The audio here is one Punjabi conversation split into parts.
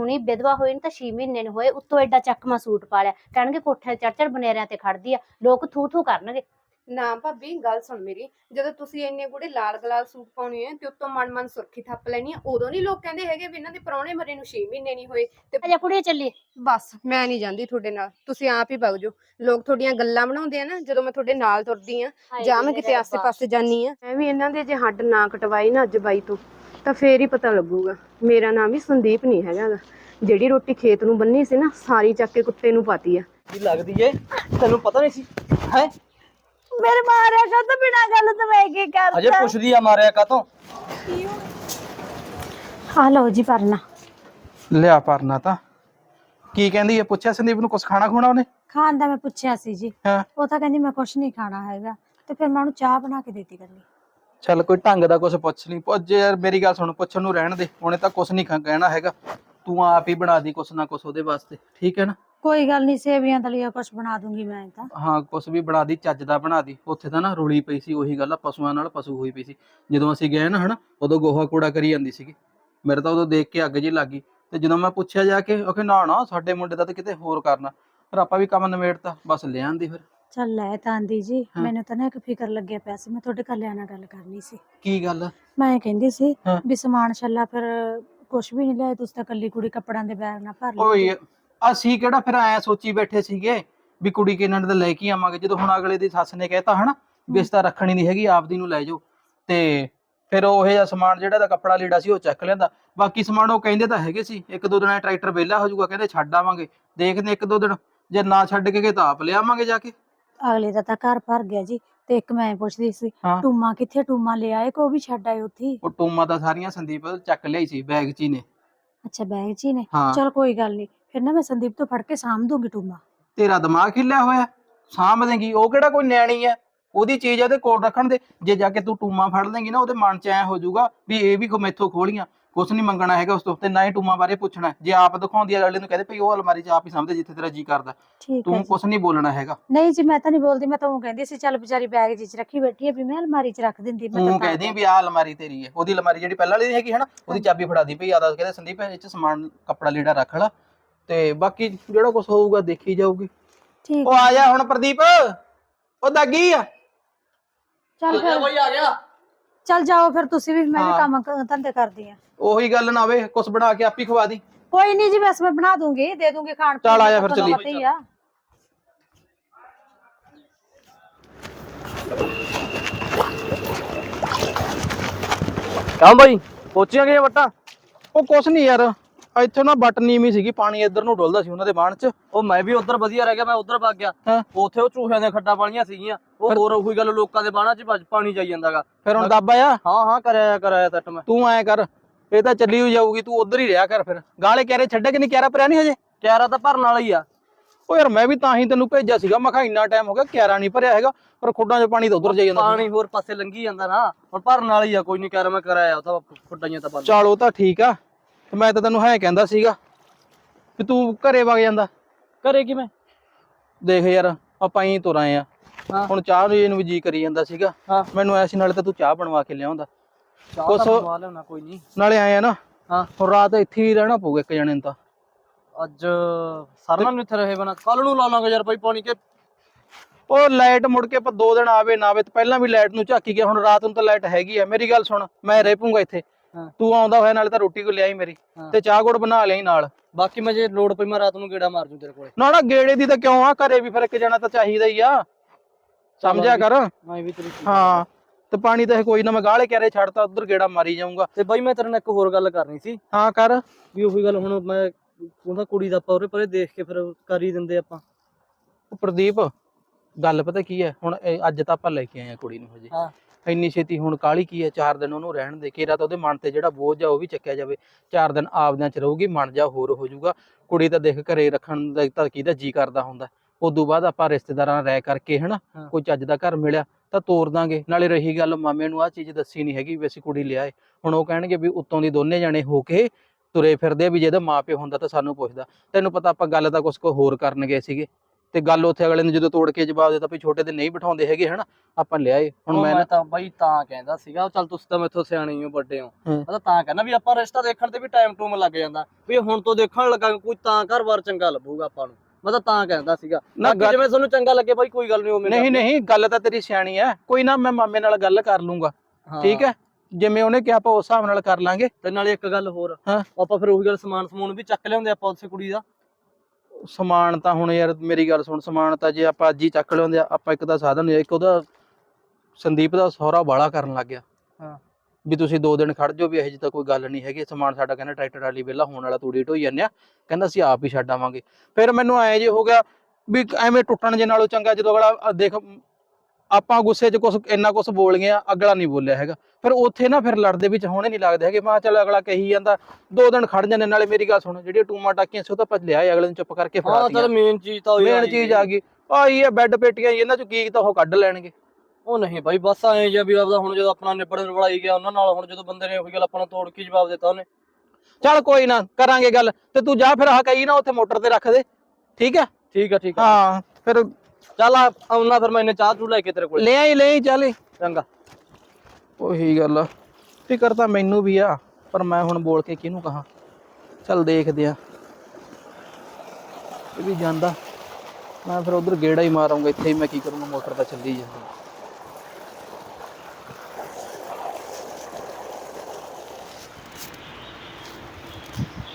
ਹੁਣੀ ਵਿਧਵਾ ਹੋਈ ਨੂੰ ਤਾਂ 6 ਮਹੀਨੇ ਨੇ ਹੋਏ ਉੱਤੋਂ ਐਡਾ ਚੱਕਮਾ ਸੂਟ ਪਾ ਲਿਆ। ਕਹਿਣਗੇ ਕੋਠੇ ਚੜ ਚੜ ਬਨੇਰਿਆਂ ਤੇ ਖੜਦੀ ਆ ਲੋਕ ਥੂ ਥੂ ਕਰਨਗੇ। ਨਾ ਭਾਬੀ ਗੱਲ ਸੁਣ ਮੇਰੀ ਜਦੋਂ ਤੁਸੀਂ ਇੰਨੇ ਗੂੜੇ ਲਾਲ ਗਲਾਲ ਸੂਟ ਪਾਉਣੇ ਆ ਤੇ ਉੱਤੋਂ ਮਨ ਮਨ ਸੁਰਖੀ ਥੱਪ ਲੈਣੀ ਆ ਉਦੋਂ ਨਹੀਂ ਲੋਕ ਕਹਿੰਦੇ ਹੈਗੇ ਵੀ ਇਹਨਾਂ ਦੇ ਪ੍ਰਾਹੁਣੇ ਮਰੇ ਨੂੰ 6 ਮਹੀਨੇ ਨਹੀਂ ਹੋਏ ਤੇ ਅਜਾ ਕੁੜੀਏ ਚੱਲੀ ਬਸ ਮੈਂ ਨਹੀਂ ਜਾਂਦੀ ਤੁਹਾਡੇ ਨਾਲ ਤੁਸੀਂ ਆਪ ਹੀ ਜਾਓ। ਲੋਕ ਤੁਹਾਡੀਆਂ ਗੱਲਾਂ ਬਣਾਉਂਦੇ ਆ ਨਾ ਜਦੋਂ ਮੈਂ ਤੁਹਾਡੇ ਨਾਲ ਤੁਰਦੀ ਆ ਜਾਂ ਮੈਂ ਕਿਤੇ ਆਸੇ-ਪਾਸੇ ਜਾਨੀ ਆ। ਮੈਂ ਵੀ ਇਹਨਾਂ ਦੇ ਜੇ ਹੱਡ ਨਾ ਕਟਵਾਈ ਨਾ ਅੱਜ ਬਾਈ ਤੋਂ। ਤਾਂ ਫੇਰ ਹੀ ਪਤਾ ਲੱਗੂਗਾ। ਮੇਰਾ ਨਾਮ ਵੀ ਸੰਦੀਪ ਨਹੀਂ ਹੈਗਾ ਗਾ। ਜਿਹੜੀ ਰੋਟੀ ਖੇਤ ਨੂੰ ਬੰਨੀ ਸੀ ਨਾ ਸਾਰੀ ਚੱਕ ਕੇ ਕੁੱਤੇ ਨੂੰ ਪਾਤੀ ਆ। ਕੀ ਲੱਗਦੀ ਏ? ਤੈਨੂੰ ਪਤਾ ਨਹੀਂ ਸੀ? ਹੈ? ਮੇਰੇ ਮਾਰਿਆ ਕਾ ਤਾਂ ਬਿਨਾ ਗੱਲ ਤੋਂ ਮੈਂ ਕੀ ਅਜੇ ਪੁੱਛਦੀ ਆ ਮਾਰਿਆ ਕਾਤੋਂ ਆ ਲਓ ਜੀ ਪਰਨਾ। ਲਿਆ ਪਰਨਾ ਤਾਂ। ਕੀ ਕਹਿੰਦੀ ਹੈ ਪੁੱਛਿਆ ਸੰਦੀਪ ਨੂੰ ਕੁਛ ਖਾਣਾ ਖੁਣਾ ਉਹਨੇ? ਖਾਣ ਦਾ ਮੈਂ ਪੁੱਛਿਆ ਸੀ ਜੀ। ਹਾਂ। ਉਹ ਤਾਂ ਕਹਿੰਦੀ ਮੈਂ ਕੁਛ ਨਹੀਂ ਖਾਣਾ ਹੈਗਾ। ਤੇ ਫਿਰ ਮੈਂ ਉਹਨੂੰ ਚਾਹ ਬਣਾ ਕੇ ਦਿੱਤੀ ਕਰਨੀ। ਚੱਲ ਕੋਈ ਢੰਗ ਦਾ ਕੁਛ ਪੁੱਛ ਲਈ। ਪੁੱਛ ਯਾਰ ਮੇਰੀ ਗੱਲ ਸੁਣ ਪੁੱਛਣ ਨੂੰ ਰਹਿਣ ਦੇ। ਉਹਨੇ ਤਾਂ ਕੁਛ ਨਹੀਂ ਕਹਿਣਾ ਹੈਗਾ। ਤੂੰ ਆਪ ਹੀ ਬਣਾ ਦੀ ਕੁਛ ਨਾ ਕੁਛ ਉਹਦੇ ਵਾਸਤੇ। ਠੀਕ ਹੈ ਨਾ? ਕੋਈ ਗੱਲ ਨਹੀਂ ਸੇਵੀਆਂ ਦਲੀਆ ਕੁਛ ਬਣਾ ਦੂੰਗੀ ਮੈਂ ਤਾਂ। ਹਾਂ ਕੁਛ ਵੀ ਬਣਾ ਦੀ ਚੱਜ ਦਾ ਬਣਾ ਦੀ। ਉੱਥੇ ਤਾਂ ਨਾ ਰੁਲੀ ਪਈ ਸੀ ਉਹੀ ਗੱਲ ਆ ਪਸ਼ੂਆਂ ਨਾਲ ਪਸ਼ੂ ਹੋਈ ਪਈ ਸੀ। ਜਦੋਂ ਅਸੀਂ ਗਏ ਨਾ ਹਨਾ ਉਦੋਂ ਗੋਹਾ ਕੂੜਾ ਕਰੀ ਜਾਂਦੀ ਸੀਗੀ। ਮੇਰੇ ਤਾਂ ਉਦੋਂ ਦੇਖ ਕੇ ਅੱਗ ਜੀ ਲੱਗੀ ਤੇ ਜਦੋਂ ਮੈਂ ਪੁੱਛਿਆ ਜਾ ਕੇ ਉਹ ਕਿ ਨਾ ਨਾ ਸਾਡੇ ਮੁੰਡੇ ਦਾ ਤਾਂ ਕਿਤੇ ਹੋਰ ਕਰਨਾ। ਫਿਰ ਆਪਾਂ ਵੀ ਕੰਮ ਨਿਮੇੜਤਾ ਬਸ ਲੈ ਆਂਦੀ ਫਿਰ। ਚੱਲ ਲੈ ਤਾਂ ਆਂਦੀ ਜੀ ਹਾਂ। ਮੈਨੂੰ ਤਾਂ ਨਾ ਇੱਕ ਫਿਕਰ ਲੱਗਿਆ ਪਿਆ ਸੀ ਮੈਂ ਤੁਹਾਡੇ ਕੱਲਿਆਂ ਨਾਲ ਗੱਲ ਕਰਨੀ ਸੀ ਕੀ ਗੱਲ? ਮੈਂ ਕਹਿੰਦੀ ਸੀ ਹਾਂ। ਵੀ ਸਮਾਨ ਛੱਲਾ ਫਿਰ ਕੁਛ ਵੀ ਨਹੀਂ ਲਿਆਏ ਤੁਸੀਂ ਤਾਂ ਕੱਲੀ ਕੁੜੀ ਕੱਪੜਾਂ ਦੇ ਬੈਗ ਨਾਲ ਭਰ ਓਏ ਲਈ ਅਸੀਂ ਕਿਹੜਾ ਫਿਰ ਐ ਸੋਚੀ ਬੈਠੇ ਸੀਗੇ ਵੀ ਕੁੜੀ ਕਿਨਾਂ ਦਾ ਲੈ ਕੇ ਆਵਾਂਗੇ ਜਦੋਂ ਹੁਣ ਅਗਲੇ ਦੀ ਸੱਸ ਨੇ ਕਹਿਤਾ ਹਨਾ ਵੀ ਇਸ ਤਾਂ ਰੱਖਣੀ ਨਹੀਂ ਹੈਗੀ ਆਪਦੀ ਨੂੰ ਲੈ ਜਾਓ ਤੇ ਫਿਰ ਉਹ ਜਿਹਾ ਸਮਾਨ ਜਿਹੜਾ ਦਾ ਕੱਪੜਾ ਲੀੜਾ ਸੀ ਉਹ ਚੱਕ ਲਿਆਂਦਾ ਬਾਕੀ ਸਮਾਨ ਉਹ ਕਹਿੰਦੇ ਤਾਂ ਹੈਗੇ ਸੀ ਇੱਕ ਦੋ ਦਿਨਾਂ 'ਚ ਟਰੈਕਟਰ ਵਿਹਲਾ ਹੋ ਜਾਊਗਾ ਕਹਿੰਦੇ ਛੱਡ ਆਵਾਂਗੇ ਦੇਖਦੇ ਇੱਕ ਦੋ ਦਿਨ ਜੇ ਨਾ ਛੱਡ ਕੇ ਗਏ ਤਾਂ ਆਪ ਲਿਆਵਾਂਗੇ ਜਾ ਕੇ ਅਗਲੇ ਦਾ ਤਾਂ ਘਰ ਭਰ ਗਿਆ ਜੀ ਤੇ ਇੱਕ ਮੈਂ ਪੁੱਛਦੀ ਸੀ ਹਾਂ। ਟੂਮਾ ਕਿੱਥੇ ਟੂਮਾ ਲੈ ਆਏ ਕੋ ਵੀ ਛੱਡ ਆਏ ਉੱਥੇ ਹੀ? ਉਹ ਟੂਮਾ ਤਾਂ ਸਾਰੀਆਂ ਸੰਦੀਪ ਚੱਕ ਲਿਆਈ ਸੀ ਬੈਗ 'ਚ ਹੀ ਨੇ। ਅੱਛਾ ਬੈਗ 'ਚ ਹੀ ਨੇ? ਹਾਂ। ਚਲ ਕੋਈ ਗੱਲ ਨਹੀਂ ਫਿਰ ਨਾ ਮੈਂ ਸੰਦੀਪ ਤੋਂ ਫੜ ਕੇ ਸਾਂਭ ਦੂੰਗੀ ਟੂਮਾ। ਤੇਰਾ ਦਿਮਾਗ ਹਿੱਲਿਆ ਹੋਇਆ ਸਾਂਭ ਦੇਂਗੀ ਉਹ ਕਿਹੜਾ ਕੋਈ ਨਿਆਣੀ ਹੈ? ਉਹਦੀ ਚੀਜ਼ ਉਹਦੇ ਕੋਲ ਰੱਖਣ ਦੇ ਜੇ ਜਾ ਕੇ ਤੂੰ ਟੂਮਾ ਫੜ ਲੇਂਗੀ ਨਾ ਉਹਦੇ ਮਨ 'ਚ ਐ ਹੋ ਜਾਊਗਾ ਵੀ ਇਹ ਵੀ ਕੋ ਮੈਥੋਂ ਖੋਲੀਆਂ ਕੁਛ ਨਹੀਂ ਮੰਗਣਾ ਹੈਗਾ ਉਸ ਤੋਂ ਤੇ ਨਾ ਹੀ ਟੂਮਾ ਬਾਰੇ ਪੁੱਛਣਾ ਹੈ। ਜੇ ਆਪ ਦਿਖਾਉਂਦੀ ਹੈ ਅਗਲੇ ਨੂੰ ਕਹਦੇ ਭਈ ਉਹ ਅਲਮਾਰੀ 'ਚ ਆਪ ਹੀ ਸਾਂਭਦੇ ਜਿੱਥੇ ਤੇਰਾ ਜੀ ਕਰਦਾ। ਠੀਕ ਹੈ ਤੂੰ ਜੀ। ਕੁਛ ਨਹੀਂ ਬੋਲਣਾ ਹੈਗਾ। ਨਹੀਂ ਜੀ ਮੈਂ ਤਾਂ ਨਹੀਂ ਬੋਲਦੀ ਮੈਂ ਤਾਂ ਉਹ ਕਹਿੰਦੀ ਸੀ ਚੱਲ ਵਿਚਾਰੀ ਬੈਗ ਚ ਰੱਖੀ ਬੈਠੀ ਹੈ ਵੀ ਮੈਂ ਅਲਮਾਰੀ ਚ ਰੱਖ ਦਿੰਦੀ ਮੈਂ ਤੂੰ ਤਾਂ ਕਹਦੀ ਵੀ ਆਹ ਅਲਮਾਰੀ ਤੇਰੀ ਹੈ। ਉਹਦੀ ਅਲਮਾਰੀ ਜਿਹੜੀ ਪਹਿਲਾਂ ਵਾਲੀ ਨਹੀਂ ਹੈਗੀ ਹਨਾ ਉਹਦੀ ਚਾਬੀ ਫੜਾ ਦੀ ਭਈ ਆਦਾ ਕਹਿੰਦੇ ਸੰਦੀਪ ਇਹ 'ਚ ਸਮਾਨ ਕੱਪੜਾ ਲੀੜਾ ਰੱਖ ਲਾ। ਤੇ ਬਾਕੀ ਜਿਹੜਾ ਕੁਛ ਹੋਊਗਾ ਦੇਖੀ ਜਾਊਗੀ। ਠੀਕ ਉਹ ਆ ਜਾ ਹੁਣ ਪ੍ਰਦੀਪ ਉਹ ਦਾਗੀ ਆ। ਚੱਲ ਫਿਰ। ਬਈ ਆ ਗਿਆ। ਚੱਲ ਜਾਓ ਫਿਰ ਤੁਸੀਂ ਵੀ ਮੈਂ ਵੀ ਹਾਂ। ਕੰਮ ਕ- ਧੰਦੇ ਕਰਦੀ ਆ। ਉਹੀ ਗੱਲ ਨਾ ਹੋਵੇ ਕੁਛ ਬਣਾ ਕੇ ਆਪੀ ਖਵਾ ਦੀ। ਕੋਈ ਨਹੀਂ ਜੀ ਬਸ ਮੈਂ ਬਣਾ ਦੂੰਗੀ ਦੇ ਦੂੰਗੀ ਖਾਣ ਚੱਲ ਪੀਣ ਆ ਜਾ ਦਾ ਫਿਰ ਤੁਹਾਨੂੰ ਚੱਲੀਏ। ਪਤਾ ਹੀ ਆ ਕਾਹ ਬਾਈ ਪਹੁੰਚੀਆਂ ਗਈਆਂ ਵੱਟਾਂ? ਉਹ ਕੁਛ ਨਹੀਂ ਯਾਰ। ਇੱਥੋਂ ਨਾ ਬਟ ਨੀਵੀਂ ਸੀਗੀ ਪਾਣੀ ਇੱਧਰ ਨੂੰ ਡੁੱਲਦਾ ਸੀ ਉਹਨਾਂ ਦੇ ਬਾਣ 'ਚ। ਉਹ ਮੈਂ ਵੀ ਉਧਰ ਵਧੀਆ ਰਹਿ ਗਿਆ ਮੈਂ ਉਧਰ ਵਗ ਗਿਆ। ਹਾਂ। ਉੱਥੇ ਉਹ ਚੂਹਿਆਂ ਦੀਆਂ ਖੱਡਾਂ ਪਾਣੀਆਂ ਸੀਗੀਆਂ ਉਹ ਹੋਰ ਉਹੀ ਗੱਲ ਲੋਕਾਂ ਦੇ ਬਾਣਾ 'ਚ ਭੱਜ- ਪਾਣੀ ਜਾਈ ਜਾਂਦਾਗਾ। ਫਿਰ ਹੁਣ ਦੱਬ ਆਇਆ? ਹਾਂ ਹਾਂ ਕਰਾਇਆ ਕਰਾਇਆ ਸੱਟ ਮੈਂ। ਤੂੰ ਐ ਕਰ ਇਹ ਤਾਂ ਚੱਲੀ ਹੋਈ ਜਾਊਗੀ ਤੂੰ ਉਧਰ ਹੀ ਰਿਹਾ ਕਰ ਫਿਰ। ਗਾਲੇ ਕਹਿਰੇ ਛੱਡੇ ਕਿ ਨਹੀਂ? ਕਹਿਰਾ ਪਿਆ ਨਹੀਂ ਹਜੇ? ਕਿਆਰਾ ਤਾਂ ਭਰਨ ਵਾਲਾ ਹੀ ਆ। ਉਹ ਯਾਰ ਮੈਂ ਵੀ ਤਾਂ ਹੀ ਤੈਨੂੰ ਭੇਜਿਆ ਸੀਗਾ ਮੈਂ ਕਿਹਾ ਇੰਨਾ ਟਾਈਮ ਹੋ ਗਿਆ ਕਿਆਰਾ ਨਹੀਂ ਭਰਿਆ ਹੈਗਾ ਪਰ ਖੁੱਡਾਂ 'ਚ ਪਾਣੀ ਤਾਂ ਉਧਰ ਜਾਈ ਜਾਂਦਾ ਸੀ। ਪਾਣੀ ਹੋਰ ਪਾਸੇ ਲੰਗੀ ਜਾਂਦਾ ਨਾ ਹੁਣ ਭਰਨ ਵਾਲਾ ਹੀ ਆ ਕੋਈ ਨਹੀਂ ਕਿਆਰਾ ਮੈਂ ਕਰਾਇਆ ਉਹ ਤਾਂ ਫੁੱਟਾਈਆਂ ਤਾਂ ਬੰਦ। ਚੱਲ ਉਹ ਤਾਂ ਠੀਕ ਆ। ਤੇ ਮੈਂ ਤਾਂ ਤੈਨੂੰ ਹੈ ਕਹਿੰਦਾ ਸੀਗਾ ਵੀ ਤੂੰ ਘਰੇ ਵਗ ਜਾਂਦਾ। ਕਰੇ ਕਿਵੇਂ? ਦੇਖ ਯਾਰ ਆਪਾਂ ਹੀ ਤੁਰ ਆਏ ਆ। ਹਾਂ। ਹੁਣ ਚਾਹ ਨੂੰ ਇਹਨੂੰ ਜੀ ਕਰੀ ਜਾਂਦਾ ਸੀਗਾ। ਹਾਂ। ਮੈਨੂੰ ਐਸੀ ਨਾਲੇ ਤਾਂ ਤੂੰ ਚਾਹ ਬਣਵਾ ਕੇ ਲਿਆਉਂਦਾ। ਚਾਹ ਕੁਛ- ਤਾਂ ਬਣਵਾ ਲੈਣਾ ਕੋਈ ਨਹੀਂ। ਨਾਲੇ ਆਏ ਆ ਨਾ ਹਾਂ। ਹੁਣ ਰਾਤ ਇੱਥੇ ਹੀ ਰਹਿਣਾ ਪਊਗਾ ਇੱਕ ਜਣੇ ਨੂੰ ਤਾਂ। ਅੱਜ ਸਰਨਾ ਨੂੰ ਇੱਥੇ ਰਹੇ ਬਣਾ ਕੱਲ ਨੂੰ ਲਾ ਲਾਂਗੇ ਯਾਰ ਭਾਈ ਪਾਣੀ ਕੇ। ਉਹ ਲਾਈਟ ਮੁੜ ਕੇ ਆਪਾਂ ਦੋ ਦਿਨ ਆਵੇ ਨਾ ਆਵੇ ਤੇ ਪਹਿਲਾਂ ਵੀ ਲਾਈਟ ਨੂੰ ਝਾਕੀ ਗਿਆ ਹੁਣ ਰਾਤ ਨੂੰ ਤਾਂ ਲਾਈਟ ਹੈਗੀ ਆ। ਮੇਰੀ ਗੱਲ ਸੁਣ ਮੈਂ ਰਹਿ ਪੂੰਗਾ ਇੱਥੇ। ਤੂੰ ਆਉਂਦਾ ਹੋਇਆ ਨਾਲੇ ਤਾਂ ਰੋਟੀ ਕੋ ਲਿਆਈ ਮੇਰੀ। ਤੇ ਚਾਹ ਗੁੜ ਬਣਾ ਲਿਆਈ ਨਾਲ। ਬਾਕੀ ਮੈਂ ਜੇ ਲੋੜ ਪਈ ਮੈਂ ਰਾਤ ਨੂੰ ਗੇੜਾ ਮਾਰ ਜੂ ਤੇਰੇ ਕੋਲੇ। ਨਾ ਨਾ ਗੇੜੇ ਦੀ ਤਾਂ ਕਿਉਂ ਆ? ਘਰੇ ਵੀ ਫਿਰ ਇੱਕ ਜਣਾ ਤਾਂ ਚਾਹੀਦਾ ਹੀ ਆ। ਸਮਝਿਆ ਕਰ? ਮੈਂ ਵੀ ਤੇਰੀ ਹਾਂ। ਤੇ ਪਾਣੀ ਤਾਂ ਕੋਈ ਨਾ ਮੈਂ ਗਾਲੇ ਕਿਆਰੇ ਛੱਡਤਾ ਉਧਰ ਗੇੜਾ ਮਾਰੀ ਜਾਊਂਗਾ। ਤੇ ਬਾਈ ਮੈਂ ਤੇਰੇ ਨਾਲ ਇੱਕ ਹੋਰ ਗੱਲ ਕਰਨੀ ਸੀ। ਹਾਂ ਕਰ। ਵੀ ਉਹੀ ਗੱਲ ਹੁਣ ਮੈਂ ਉਹਦਾ ਕੁੜੀ ਦਾ ਆਪਾਂ ਉਰੇ ਪਰੇ ਦੇਖ ਕੇ ਫਿਰ ਕਰ ਹੀ ਦਿੰਦੇ ਆਪਾਂ। ਪ੍ਰਦੀਪ ਗੱਲ ਪਤਾ ਕੀ ਹੈ? ਹੁਣ ਅੱਜ ਤਾਂ ਆਪਾਂ ਲੈ ਕੇ ਆਏ ਆ ਕੁੜੀ ਨੂੰ ਹਜੇ। ਹਾਂ। ਇੰਨੀ ਛੇਤੀ ਹੁਣ ਕਾਲੀ ਕੀ ਹੈ? ਚਾਰ ਦਿਨ ਉਹਨੂੰ ਰਹਿਣ ਦੇ ਕੇਰਾ ਤਾਂ ਉਹਦੇ ਮਨ ਤੇ ਜਿਹੜਾ ਬੋਝ ਆ ਉਹ ਵੀ ਚੱਕਿਆ ਜਾਵੇ। ਚਾਰ ਦਿਨ ਆਪਦਿਆਂ ਚ ਰਹੂਗੀ ਮਨ ਜਾ ਹੋਰ ਹੋ ਜਾਊਗਾ। ਕੁੜੀ ਤਾਂ ਦੇਖ ਘਰੇ ਰੱਖਣ ਦਾ ਤਾਂ ਕਿਹਦਾ ਜੀ ਕਰਦਾ ਹੁੰਦਾ। ਉਦੋਂ ਬਾਅਦ ਆਪਾਂ ਰਿਸ਼ਤੇਦਾਰਾਂ ਨਾਲ ਰਹਿ ਕਰਕੇ ਹਨਾ। ਕੋਈ ਚੱਜ ਦਾ ਘਰ ਮਿਲਿਆ ਤਾਂ ਤੋਰ ਦਾਂਗੇ। ਨਾਲੇ ਰਹੀ ਗੱਲ ਮਾਮੇ ਨੂੰ ਆਹ ਚੀਜ਼ ਦੱਸੀ ਨਹੀਂ ਹੈਗੀ ਵੀ ਅਸੀਂ ਕੁੜੀ ਲਿਆਏ। ਹੁਣ ਉਹ ਕਹਿਣਗੇ ਵੀ ਉੱਤੋਂ ਦੀ ਦੋਨੇ ਜਾਣੇ ਹੋ ਕੇ ਤੁਰੇ ਫਿਰਦੇ ਵੀ ਜਿਹਦਾ ਮਾਪੇ ਹੁੰਦਾ ਤਾਂ ਸਾਨੂੰ ਪੁੱਛਦਾ। ਤੈਨੂੰ ਪਤਾ ਆਪਾਂ ਗੱਲ ਤਾਂ ਕੁਛ ਕੋ ਹੋਰ ਕਰਨ ਗਏ ਸੀਗੇ। ਤੇ ਗੱਲ ਉੱਥੇ ਅਗਲੇ ਨੇ ਜਦੋਂ ਤੋੜ ਕੇ ਜਵਾਬ ਦਿੱਤਾ ਵੀ ਛੋਟੇ ਤੇ ਨਹੀਂ ਬਿਠਾਉਂਦੇ ਹੈਗੇ ਹਨਾ? ਆਪਾਂ ਲਿਆਏ ਹੁਣ ਮੈਂ ਤਾਂ ਬਾਈ ਤਾਂ ਕਹਿੰਦਾ ਸੀਗਾ ਚੱਲ ਤੁਸੀਂ ਤਾਂ ਮੈਥੋਂ ਸਿਆਣੇ ਹੀ ਵੱਡੇ ਹੋ। ਮੈਂ ਤਾਂ ਤਾਂ ਕਹਿੰਦਾ ਵੀ ਆਪਾਂ ਰਿਸ਼ਤਾ ਦੇਖਣ ਤੇ ਵੀ ਟਾਈਮ ਟੂਮ ਲੱਗ ਜਾਂਦਾ। ਵੀ ਹੁਣ ਤੋਂ ਦੇਖਣ ਲੱਗਾ ਕੋਈ ਤਾਂ ਘਰ-ਬਾਰ ਚੰਗਾ ਲੱਭੂਗਾ ਆਪਾਂ ਨੂੰ। ਮੈਂ ਤਾਂ ਤਾਂ ਕਹਿੰਦਾ ਸੀਗਾ। ਨਾ ਜਿਵੇਂ ਤੁਹਾਨੂੰ ਚੰਗਾ ਲੱਗੇ ਬਾਈ ਕੋਈ ਗੱਲ ਨਹੀਂ ਉਹ ਨਹੀਂ ਨਹੀਂ ਗੱਲ ਤਾਂ ਤੇਰੀ ਸਿਆਣੀ ਹੈ ਕੋਈ ਨਾ ਮੈਂ ਮਾਮੇ ਨਾਲ ਗੱਲ ਕਰ ਲੂੰਗਾ। ਠੀਕ ਹੈ? ਜਿਵੇਂ ਉਹਨੇ ਕਿਹਾ ਆਪਾਂ ਉਸ ਹਿਸਾਬ ਨਾਲ ਕਰ ਲਾਂਗੇ। ਤੇ ਨਾਲੇ ਇੱਕ ਗੱਲ ਹੋਰ। ਆਪਾਂ ਫਿਰ ਉਹੀ ਗੱਲ ਸਮਾਨ ਸਮੂਨ ਵੀ ਚੱਕ ਲਿਆਉਂਦੇ ਆਪਾਂ ਉਸੇ ਕੁੜੀ ਦਾ। ਸਮਾਨ ਤਾਂ ਹੁਣ ਯਾਰ ਮੇਰੀ ਗੱਲ ਸੁਣ ਸਮਾਨ ਤਾਂ ਜੇ ਆਪਾਂ ਅੱਜ ਹੀ ਚੱਕ ਲਿਆਉਂਦੇ ਆ ਆਪਾਂ ਇੱਕ ਦਾ ਸਾਧਨ ਨਹੀਂ ਇੱਕ ਉਹਦਾ ਸੰਦੀਪ ਦਾ ਸਹੁਰਾ ਬਾਲਾ ਕਰਨ ਲੱਗ ਗਿਆ ਹਾਂ। ਵੀ ਤੁਸੀਂ ਦੋ ਦਿਨ ਖੜ ਜਾਓ ਵੀ ਇਹੋ ਜਿਹੀ ਤਾਂ ਕੋਈ ਗੱਲ ਨਹੀਂ ਹੈਗੀ ਸਮਾਨ ਸਾਡਾ ਕਹਿੰਦਾ ਟਰੈਕਟਰ ਵਾਲੀ ਵਿਹਲਾ ਹੋਣ ਵਾਲਾ ਤੂੜੀ ਢੋਈ ਜਾਂਦੇ ਆ ਕਹਿੰਦਾ ਅਸੀਂ ਆਪ ਹੀ ਛੱਡ ਆਵਾਂਗੇ ਫਿਰ ਮੈਨੂੰ ਐ ਜੇ ਹੋ ਗਿਆ ਵੀ ਐਵੇਂ ਟੁੱਟਣ ਜੇ ਨਾਲੋਂ ਚੰਗਾ ਜਦੋਂ ਅਗਲਾ ਅ, ਦੇਖ ਆਪਾਂ ਗੁੱਸੇ 'ਚ ਕੁਝ ਇੰਨਾ ਕੁਝ ਬੋਲ ਗਏ ਆ ਅਗਲਾ ਨਹੀਂ ਬੋਲਿਆ ਹੈਗਾ। ਫਿਰ ਉੱਥੇ ਨਾ ਫਿਰ ਲੜਦੇ ਵਿੱਚ ਹੋਣੇ ਨਹੀਂ ਲੱਗਦੇ ਹੈਗੇ। ਮੈਂ ਚੱਲ ਅਗਲਾ ਕਹੀ ਜਾਂਦਾ ਦੋ ਦਿਨ ਖੜ ਜਾਂਦੇ ਨਾਲੇ ਮੇਰੀ ਗੱਲ ਸੁਣ ਜਿਹੜੀ ਟੂਮਾ ਟਾਕੀਆਂ ਸੀ ਉਹ ਤਾਂ ਆਪਾਂ ਲਿਆ ਅਗਲੇ ਨੂੰ ਚੁੱਪ ਕਰਕੇ ਹਾਂ ਫੜਾ ਚਲ ਮੇਨ ਚੀਜ਼ ਤਾਂ ਉਹ ਮੇਨ ਚੀਜ਼ ਆ ਗਈ। ਆਈ ਇਹ ਬੈੱਡ ਪੇਟੀਆਂ ਇਹਨਾਂ ਚੋਂ ਕੀ ਤਾਂ ਉਹ ਕੱਢ ਲੈਣਗੇ। ਉਹ ਨਹੀਂ ਬਾਈ ਬਸ ਐਂ ਜਿਹਾ ਵੀ ਆਪਦਾ ਹੁਣ ਜਦੋਂ ਆਪਣਾ ਨਿਬੜਨ ਰਵੜਾਈ ਗਿਆ ਉਹਨਾਂ ਨਾਲ ਹੁਣ ਜਦੋਂ ਬੰਦੇ ਨੇ ਉਹੀ ਗੱਲ ਆਪਾਂ ਨੂੰ ਤੋੜ ਕੇ ਜਵਾਬ ਦਿੱਤਾ ਉਹਨੇ। ਚੱਲ ਕੋਈ ਨਾ ਕਰਾਂਗੇ ਗੱਲ। ਤੇ ਤੂੰ ਜਾ ਫਿਰ ਆਹ ਕਹੀ ਨਾ ਉੱਥੇ ਮੋਟਰ ਤੇ ਰੱਖ ਦੇ। ਠੀਕ ਹੈ? ਠੀਕ ਆ ਠੀਕ ਆ ਹਾਂ ਫਿਰ ਚੱਲ ਆ ਆਉਣਾ ਫਿਰ ਮੈਂ ਇਹਨੇ ਚਾਹ ਚੂ ਲੈ ਕੇ ਤੇਰੇ ਕੋਲ। ਲੈ ਆਈ ਲੈ ਆਈ ਚੱਲ ਚੰਗਾ। ਉਹੀ ਗੱਲ ਆ। ਫਿਕਰ ਤਾਂ ਮੈਨੂੰ ਵੀ ਆ ਪਰ ਮੈਂ ਹੁਣ ਬੋਲ ਕੇ ਕਿਹਨੂੰ ਕਹਾਂ? ਚੱਲ ਦੇਖਦੇ ਆ। ਇਹ ਵੀ ਜਾਂਦਾ। ਮੈਂ ਫਿਰ ਉਧਰ ਗੇੜਾ ਹੀ ਮਾਰਾਂਗਾ ਇੱਥੇ ਹੀ ਮੈਂ ਕੀ ਕਰੂੰਗਾ ਮੋਟਰ ਤਾਂ ਚੱਲੀ ਜਾਂਦੀ।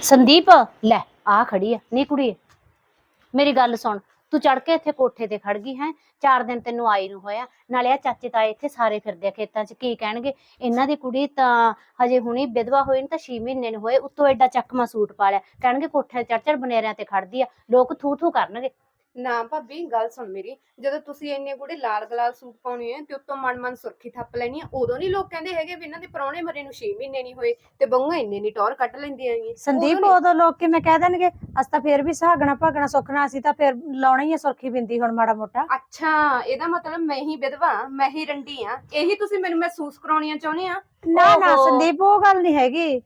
ਸੰਦੀਪ ਲੈ ਆ ਖੜੀ ਆ ਨੀ ਕੁੜੀ ਮੇਰੀ ਗੱਲ ਸੁਣ। ਤੂੰ ਚੜ ਕੇ ਇੱਥੇ ਕੋਠੇ ਤੇ ਖੜ ਗਈ ਹੈ, ਚਾਰ ਦਿਨ ਤੈਨੂੰ ਆਈ ਨੂੰ ਹੋਇਆ, ਨਾਲੇ ਆ ਚਾਚੇ ਤਾਏ ਇੱਥੇ ਸਾਰੇ ਫਿਰਦੇ ਆ ਖੇਤਾਂ 'ਚ, ਕੀ ਕਹਿਣਗੇ? ਇਹਨਾਂ ਦੀ ਕੁੜੀ ਤਾਂ ਹਜੇ ਹੁਣੀ ਵਿਧਵਾ ਹੋਈ ਨੂੰ ਤਾਂ 6 ਮਹੀਨੇ ਨੂੰ ਹੋਏ, ਉੱਤੋਂ ਐਡਾ ਚੱਕਮਾ ਸੂਟ ਪਾ ਲਿਆ, ਕਹਿਣਗੇ ਕੋਠੇ ਤੇ ਚੜ ਚੜ ਬਨੇਰਿਆਂ ਤੇ ਖੜਦੀ ਆ, ਲੋਕ ਥੂ ਥੂ ਕਰਨਗੇ। ਨਾ ਭਾਬੀ ਗੱਲ ਸੁਣ ਮੇਰੀ। ਜਦੋਂ ਤੁਸੀਂ ਇੰਨੇ ਗੂੜੇ ਲਾਲ ਗਲਾਲ ਸੂਟ ਪਾਉਣੇ ਆ ਤੇ ਉੱਤੋਂ ਮਨ ਮਨ ਸੁਰਖੀ ਥੱਪ ਲੈਣੀ ਆ ਉਦੋਂ ਨਹੀਂ ਲੋਕ ਕਹਿੰਦੇ ਹੈਗੇ ਵੀ ਇਹਨਾਂ ਦੇ ਪ੍ਰਾਹੁਣੇ ਮਰੇ ਨੂੰ 6 ਮਹੀਨੇ ਨਹੀਂ ਹੋਏ ਤੇ ਬੰਗਾ ਇੰਨੇ ਨਹੀਂ ਟੌਰ ਕੱਢ ਲੈਂਦੀਆਂ ਹੈਗੀਆਂ। ਸੰਦੀਪ ਉਦੋਂ ਲੋਕ ਕਿਵੇਂ ਕਹਿ ਦੇਣਗੇ? ਅਸ ਤਾਂ ਫੇਰ ਵੀ ਸੁਹਾਗਣਾ ਭਾਗਣਾ ਸੁੱਖਣਾ ਸੀ ਤਾਂ ਫੇਰ ਲਾਉਣਾ ਹੀ ਆ ਸੁਰਖੀ ਬਿੰਦੀ ਹੁਣ ਮਾੜਾ ਮੋਟਾ। ਅੱਛਾ ਇਹਦਾ ਮਤਲਬ ਮੈਂ ਹੀ ਵਿਧਵਾ ਮੈਂ ਹੀ ਰੰਡੀ ਆ। ਇਹੀ ਤੁਸੀਂ ਮੈਨੂੰ ਮਹਿਸੂਸ ਕਰਾਉਣੀਆਂ ਚਾਹੁੰਦੇ ਆ? ਨਾ ਨਾ। ਸੰਦੀਪ ਉਹ ਗੱਲ ਨਹੀਂ ਹੈਗੀ।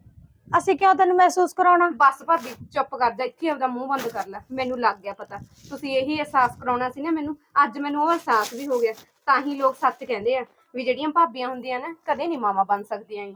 ਅਸੀਂ ਕਿਉਂ ਤੈਨੂੰ ਮਹਿਸੂਸ ਕਰਾਉਣਾ? ਬਸ ਭਾਬੀ, ਚੁੱਪ ਕਰ ਜਾ, ਇੱਥੇ ਆਪਦਾ ਮੂੰਹ ਬੰਦ ਕਰ ਲੈ। ਮੈਨੂੰ ਲੱਗ ਗਿਆ ਪਤਾ। ਤੁਸੀਂ ਇਹੀ ਅਹਿਸਾਸ ਕਰਾਉਣਾ ਸੀ ਨਾ ਮੈਨੂੰ। ਅੱਜ ਮੈਨੂੰ ਉਹ ਅਹਿਸਾਸ ਵੀ ਹੋ ਗਿਆ। ਤਾਂ ਹੀ ਲੋਕ ਸੱਚ ਕਹਿੰਦੇ ਆ ਵੀ ਜਿਹੜੀਆਂ ਭਾਬੀਆਂ ਹੁੰਦੀਆਂ ਨਾ, ਕਦੇ ਨਹੀਂ ਮਾਵਾ ਬਣ ਸਕਦੀਆਂ ਈ।